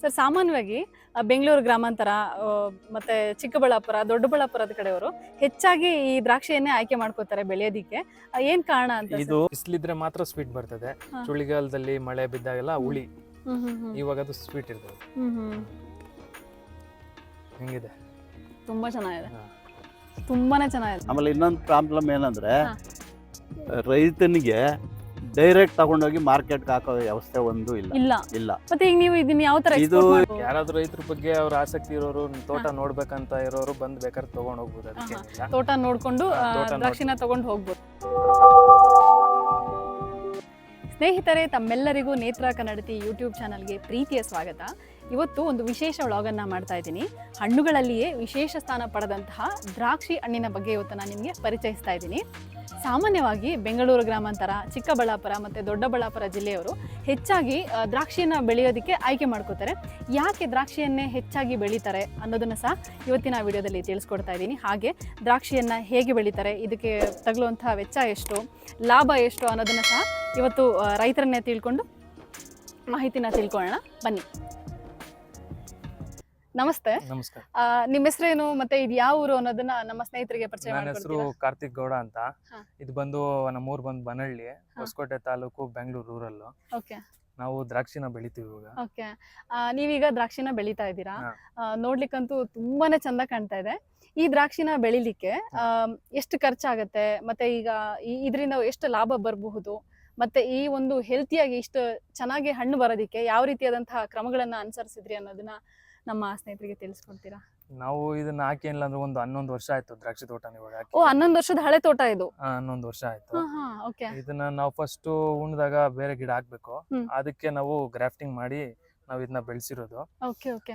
Sir ಸಾಮಾನ್ಯವಾಗಿ ಆ, ಬೆಂಗಳೂರು ಗ್ರಾಮಾಂತರ ಮತ್ತೆ ಚಿಕ್ಕಬಳ್ಳಾಪುರ ದೊಡ್ಡಬಳ್ಳಾಪುರದ ಕಡೆಯವರು ಹೆಚ್ಚಾಗಿ ಈ ದ್ರಾಕ್ಷಿಯನ್ನೇ ಆಯ್ಕೆ ಮಾಡ್ಕೋತಾರೆ ಬೆಳೆಯೋದಿಕ್ಕೆ ಏನ್ ಕಾರಣ ಅಂತ? ಇದು ಬಿಸಿಲಿದ್ರೆ ಮಾತ್ರ ಸ್ವೀಟ್ ಬರ್ತದೆ. ಚಳಿಗಾಲದಲ್ಲಿ ಮಳೆ ಬಿದ್ದಾಗೆಲ್ಲ ಹುಳಿ. ಇವಾಗ ಅದು ಸ್ವೀಟ್ ಇರ್ತದೆ ಹ್ಮ್ ಹ್ಮ್. ಹೆಂಗಿದೆ ತುಂಬಾ ಚೆನ್ನಾಗಿದೆ ತುಂಬಾನೇ ಚೆನ್ನಾಗಿದೆ ಆಮೇಲೆ ಇನ್ನೊಂದು ಪ್ರಾಬ್ಲಮ್ ಏನಂದ್ರೆ. ರೈತನಿಗೆ ಡೈರೆಕ್ಟ್ ತಗೊಂಡೋಗಿ ಮಾರ್ಕೆಟ್ ಹಾಕೋ ವ್ಯವಸ್ಥೆ ಒಂದು ಇಲ್ಲ. ಇಲ್ಲ. ಇಲ್ಲ. ಮತ್ತೆ ಈಗ ನೀವು ಇದನ್ನ ಯಾವ ತರ ಇದು-? ಯಾರಾದ್ರೂ ರೈತರ ಬಗ್ಗೆ ಅವ್ರ ಆಸಕ್ತಿ ಇರೋರು ತೋಟ ನೋಡ್ಬೇಕಂತ ಇರೋರು ಬಂದ್ ಬೇಕಾದ್ರೆ ತಗೊಂಡ್ ಹೋಗ್ಬೋದು ಅದಕ್ಕೆ ತೋಟ ನೋಡ್ಕೊಂಡು ದ್ರಾಕ್ಷಿನ ತಗೊಂಡು ಹೋಗ್ಬೋದು. ಸ್ನೇಹಿತರೆ ತಮ್ಮೆಲ್ಲರಿಗೂ ನೇತ್ರ ಕನ್ನಡತಿ ಯೂಟ್ಯೂಬ್ ಚಾನಲ್ಗೆ ಪ್ರೀತಿಯ ಸ್ವಾಗತ. ಇವತ್ತು ಒಂದು ವಿಶೇಷ ವ್ಲಾಗನ್ನು ಮಾಡ್ತಾ ಇದ್ದೀನಿ. ಹಣ್ಣುಗಳಲ್ಲಿಯೇ ವಿಶೇಷ ಸ್ಥಾನ ಪಡೆದಂತಹ ದ್ರಾಕ್ಷಿ ಹಣ್ಣಿನ ಬಗ್ಗೆ ಇವತ್ತು ನಾನು ನಿಮಗೆ ಪರಿಚಯಿಸ್ತಾ ಇದ್ದೀನಿ. ಸಾಮಾನ್ಯವಾಗಿ ಬೆಂಗಳೂರು ಗ್ರಾಮಾಂತರ, ಚಿಕ್ಕಬಳ್ಳಾಪುರ ಮತ್ತು ದೊಡ್ಡಬಳ್ಳಾಪುರ ಜಿಲ್ಲೆಯವರು ಹೆಚ್ಚಾಗಿ ದ್ರಾಕ್ಷಿಯನ್ನು ಬೆಳೆಯೋದಕ್ಕೆ ಆಯ್ಕೆ ಮಾಡ್ಕೋತಾರೆ. ಯಾಕೆ ದ್ರಾಕ್ಷಿಯನ್ನೇ ಹೆಚ್ಚಾಗಿ ಬೆಳೀತಾರೆ ಅನ್ನೋದನ್ನು ಸಹ ಇವತ್ತಿನ ವಿಡಿಯೋದಲ್ಲಿ ತಿಳಿಸ್ಕೊಡ್ತಾ ಇದ್ದೀನಿ. ಹಾಗೆ ದ್ರಾಕ್ಷಿಯನ್ನು ಹೇಗೆ ಬೆಳೀತಾರೆ, ಇದಕ್ಕೆ ತಗಲುವಂಥ ವೆಚ್ಚ ಎಷ್ಟು, ಲಾಭ ಎಷ್ಟು ಅನ್ನೋದನ್ನು ಸಹ ಇವತ್ತು ರೈತರನ್ನೇ ತಿಳ್ಕೊಂಡು ಮಾಹಿತಿನ ತಿಳ್ಕೊಳ್ಳೋಣ. ಬನ್ನಿ. ನಮಸ್ತೆ. ನಮಸ್ಕಾರ. ಆ, ನಿಮ್ಮ ಹೆಸರೇನು ಮತ್ತೆ ಇದು ಯಾವ ಊರು ಅನ್ನೋದನ್ನ ನಮ್ಮ ಸ್ನೇಹಿತರಿಗೆ ಪರಿಚಯ ನನ್ನ ಹೆಸರು ಮಾಡ್ಕೊಡ್ತೀರಾ ಕಾರ್ತಿಕ್ ಗೌಡ ಅಂತ. ಹಾ. ಇದು ಬಂದು ನಮ್ಮೂರ್ ಬಂದು ಬನಳ್ಳಿ ಹೊಸಕೋಟೆ ತಾಲೂಕು ಬೆಂಗಳೂರು ರೂರಲ್ ಓಕೆ. ನಾವು ದ್ರಾಕ್ಷಿನ ಬೆಳಿತೀವಿ ಇವಾಗ. ಓಕೆ. ನೀವೀಗ ದ್ರಾಕ್ಷಿನ ಬೆಳಿತಾ ಇದ್ದೀರಾ? ಹಾ. ಆ, ನೋಡ್ಲಿಕ್ಕಂತೂ ತುಂಬಾನೇ ಚಂದ ಕಾಣ್ತಾ ಇದೆ. ಈ ದ್ರಾಕ್ಷಿನ ಬೆಳಿಲಿಕ್ಕೆ ಆ, ಎಷ್ಟು ಖರ್ಚಾಗತ್ತೆ? ಮತ್ತೆ ಈಗ ಈ- ಇದರಿಂದ ಎಷ್ಟು ಲಾಭ ಬರಬಹುದು? ಮತ್ತೆ ಈ ಒಂದು ಹೆಲ್ತಿಯಾಗಿ ಇಷ್ಟು ಚೆನ್ನಾಗಿ ಹಣ್ಣು ಬರೋದಿಕ್ಕೆ ಯಾವ ರೀತಿಯಾದಂತಹ ಕ್ರಮಗಳನ್ನ ಅನುಸರಿಸಿದ್ರಿ ಅನ್ನೋದನ್ನ ನಮ್ಮ ಸ್ನೇಹಿತರಿಗೆ ತಿಳಿಸ್ಕೊಡ್ತೀರಾ? ನಾವು ಇದನ್ನ ಹಾಕಿ ಏನಿಲ್ಲ ಅಂದ್ರೆ ಒಂದು ಹನ್ನೊಂದು ವರ್ಷ ಆಯ್ತು ದ್ರಾಕ್ಷಿ ತೋಟ ಇವಾಗ ಹಾಕಿ. ಓ ಹನ್ನೊಂದು ವರ್ಷದ ಹಳೆ ತೋಟ ಇದು? ಹಾ, ಹನ್ನೊಂದು ವರ್ಷ ಆಯ್ತು. ಹಾ ಹಾ ಓಕೆ. ಇದನ್ನ ನಾವು ಫಸ್ಟ್ ಉಣ್ದಾಗ ಬೇರೆ ಗಿಡ ಹಾಕ್ಬೇಕು. ಹ್ಮ್. ಅದಕ್ಕೆ ನಾವು ಗ್ರಾಫ್ಟಿಂಗ್ ಮಾಡಿ ನಾವು ಇದನ್ನ ಬೆಳೆಸಿರೋದು. Okay okay.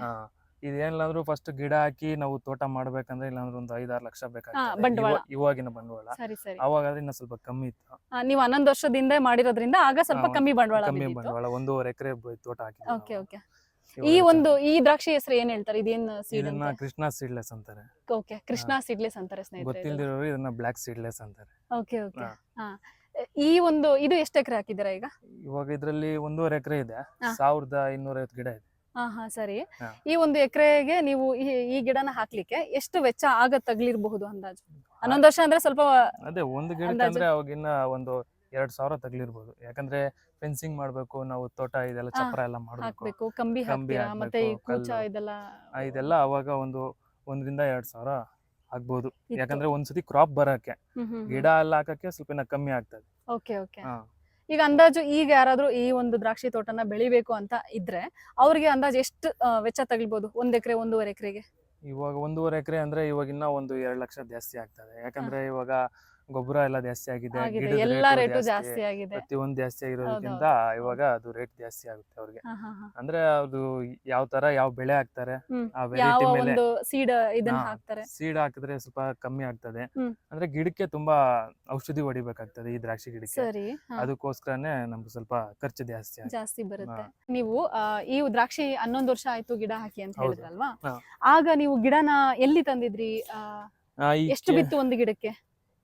ಇದೇನಿಲ್ಲ ಅಂದ್ರೂ ಫಸ್ಟ್ ಗಿಡ ಹಾಕಿ ನಾವು ತೋಟ ಮಾಡ್ಬೇಕಂದ್ರೆ ಇಲ್ಲಾಂದ್ರೆ ಒಂದು ಐದಾರು ಲಕ್ಷ ಬೇಕಾಗ್ತದೆ. ಬಂಡವಾಳ. ಇವ- ಇವಾಗಿನ ಬಂಡವಾಳ. ಸರಿ ಸರಿ. ಅವಾಗ ಇನ್ನ ಸ್ವಲ್ಪ ಕಮ್ಮಿ ಇತ್ತು. ಆ, ನೀವು ಹನ್ನೊಂದು ವರ್ಷದಿಂದ ಮಾಡಿರೋದ್ರಿಂದ ಆಗ ಸ್ವಲ್ಪ ಹಾ, ಕಮ್ಮಿ ಬಂಡವಾಳ ಕಮ್ಮಿ ಬಿದ್ದಿತ್ತು. ಬಂಡವಾಳ. ಒಂದೂವರೆ ಎಕರೆ ತೋಟ ಹಾಕಿದ್ವಿ ಓಕೆ ನಾವು. ಓಕೆ. ಈ ಒಂದು ಈ ದ್ರಾಕ್ಷಿ ಹೆಸರು ಏನ್ ಹೇಳ್ತಾರೆ? ಇದೇನ್ ಸೀಡ್ ಇದನ್ನ ಕೃಷ್ಣ ಸೀಡ್ಲೆಸ್ ಅಂತಾರೆ. ಓಕೆ ಕೃಷ್ಣ ಸೀಡ್ಲೆಸ್ ಅಂತಾರೆ ಸ್ನೇಹಿತರೆ ಗೊತ್ತಿಲ್ದಿರೋರು ಇದನ್ನ ಬ್ಲಾಕ್ ಸೀಡ್ಲೆಸ್ ಅಂತಾರೆ. Okay okay. ಹಾ. ಹಾ. ಈ ಒಂದು ಇದು ಎಷ್ಟು ಎಕರೆ ಹಾಕಿದ್ದೀರಾ ಈಗ? ಇವಾಗ ಇದ್ರಲ್ಲಿ ಒಂದೂವರೆ ಎಕರೆ ಇದೆ. ಹಾ. ಸಾವಿರದ ಇನ್ನೂರೈವತ್ತು ಗಿಡ ಇದೆ. ಹಾ ಹಾ ಸರಿ. ಹಾ. ಈ ಒಂದು ಎಕರೆಗೆ ನೀವು ಈ ಈ ಗಿಡನ ಹಾಕ್ಲಿಕ್ಕೆ ಎಷ್ಟು ವೆಚ್ಚ ಆಗ ತಗ್ಲಿರಬಹುದು ಅಂದಾಜು? ಹನ್ನೊಂದು ವರ್ಷ ಅಂದ್ರೆ ಸ್ವಲ್ಪ ಅದೇ ಒಂದು ಗಿಡ ಅಂದಾಜು? ಅಂದ್ರೆ ಅವಾಗಿನ್ನ ಒಂದು ಎರಡ್ ಸಾವಿರ ತಗ್ಲಿರ್ಬೋದು. ಯಾಕಂದ್ರೆ ಫೆನ್ಸಿಂಗ್ ಮಾಡ್ಬೇಕು ನಾವು ತೋಟ ಇದೆಲ್ಲ ಚಪ್ರ ಎಲ್ಲ ಮಾಡ್ಬೇಕು ಕಂಬಿ ಕಂಬಿ ಹಾಕ್ತೀರಾ ಮತ್ತೆ ಈ ಹಾಕ್ಬೇಕು, ಕೂಚ ಕಲ್ಲು. ಇದೆಲ್ಲ ಆ, ಇದೆಲ್ಲ ಅವಾಗ ಒಂದು ಒಂದರಿಂದ ಎರಡ್ ಸಾವಿರ ಆಗ್ಬೋದು ಇತ್ತು. ಯಾಕಂದ್ರೆ ಒಂದ್ಸತಿ ಕ್ರಾಪ್ ಬರಕ್ಕೆ ಹ್ಮ್, ಹ್ಮ್, ಹ್ಮ್. ಗಿಡ ಎಲ್ಲ ಹಾಕಕ್ಕೆ ಸ್ವಲ್ಪ ಇನ್ನ ಕಮ್ಮಿ ಆಗ್ತದೆ ಓಕೆ ಓಕೆ ಹಾ. ಈಗ ಅಂದಾಜು ಈಗ ಯಾರಾದ್ರೂ ಈ ಒಂದು ದ್ರಾಕ್ಷಿ ತೋಟನ ಬೆಳಿಬೇಕು ಅಂತ ಇದ್ರೆ ಅವ್ರಿಗೆ ಅಂದಾಜು ಎಷ್ಟು ಆ, ವೆಚ್ಚ ತಗಲ್ಬೋದು ಒಂದ್ ಎಕರೆ ಒಂದೂವರೆ ಎಕರೆಗೆ ಇವಾಗ ಒಂದೂವರೆ ಎಕರೆ ಅಂದ್ರೆ ಇವಾಗ ಇನ್ನ ಒಂದು ಎರಡ್ ಲಕ್ಷ ಜಾಸ್ತಿ ಆಗ್ತದೆ ಯಾಕಂದ್ರೆ ಇವಾಗ ಗೊಬ್ಬರ ಎಲ್ಲ ಜಾಸ್ತಿ ಆಗಿದೆ ಆಗಿದೆ. ಗಿಡದ ಎಲ್ಲಾ rate ರೇಟು ಜಾಸ್ತಿ ಆಗಿದೆ. ಪ್ರತಿಯೊಂದು ಜಾಸ್ತಿ ಆಗಿರೋದ್ರಿಂದ ಇವಾಗ ಅದು ರೇಟ್ ಜಾಸ್ತಿ ಆಗುತ್ತೆ ಅವ್ರಿಗೆ. ಹಾ, ಹಾ, ಹಾ. ಅಂದ್ರೆ ಅದು ಯಾವ ತರ ಯಾವ ಬೆಳೆ ಹಾಕ್ತಾರೆ ಹ್ಮ್. ಆ ಯಾವ ವೆರೈಟಿ ಮೇಲೆ ಒಂದು ಸೀಡ್ ಇದನ್ನ ಹಾ. ಹಾಕ್ತಾರೆ. ಸೀಡ್ ಹಾಕಿದ್ರೆ ಸ್ವಲ್ಪ ಕಮ್ಮಿ ಆಗ್ತದೆ. ಹ್ಮ್. ಅಂದ್ರೆ ಗಿಡಕ್ಕೆ ತುಂಬಾ ಔಷಧಿ ಹೊಡಿಬೇಕಾಗ್ತದೆ ಈ ದ್ರಾಕ್ಷಿ ಗಿಡಕ್ಕೆ. ಸರಿ ಹಾ, ಅದಕ್ಕೋಸ್ಕರನೇ ನಮ್ಗೆ ಸ್ವಲ್ಪ ಖರ್ಚು ಜಾಸ್ತಿ ಆಗುತ್ತೆ. ಜಾಸ್ತಿ ಬರುತ್ತೆ. ನೀವು ಆ, ಈ ದ್ರಾಕ್ಷಿ ಹನ್ನೊಂದು ವರ್ಷ ಆಯ್ತು ಗಿಡ ಹಾಕಿ ಅಂತ ಹೌದು. ಹೇಳಿದ್ರಲ್ವಾ? ಹಾ. ಆಗ ನೀವು ಗಿಡನ ಎಲ್ಲಿ ತಂದಿದ್ರಿ? ಆ, ಆ, ಈ ಎಷ್ಟು ಕೆ- ಬಿತ್ತು ಒಂದು ಗಿಡಕ್ಕೆ?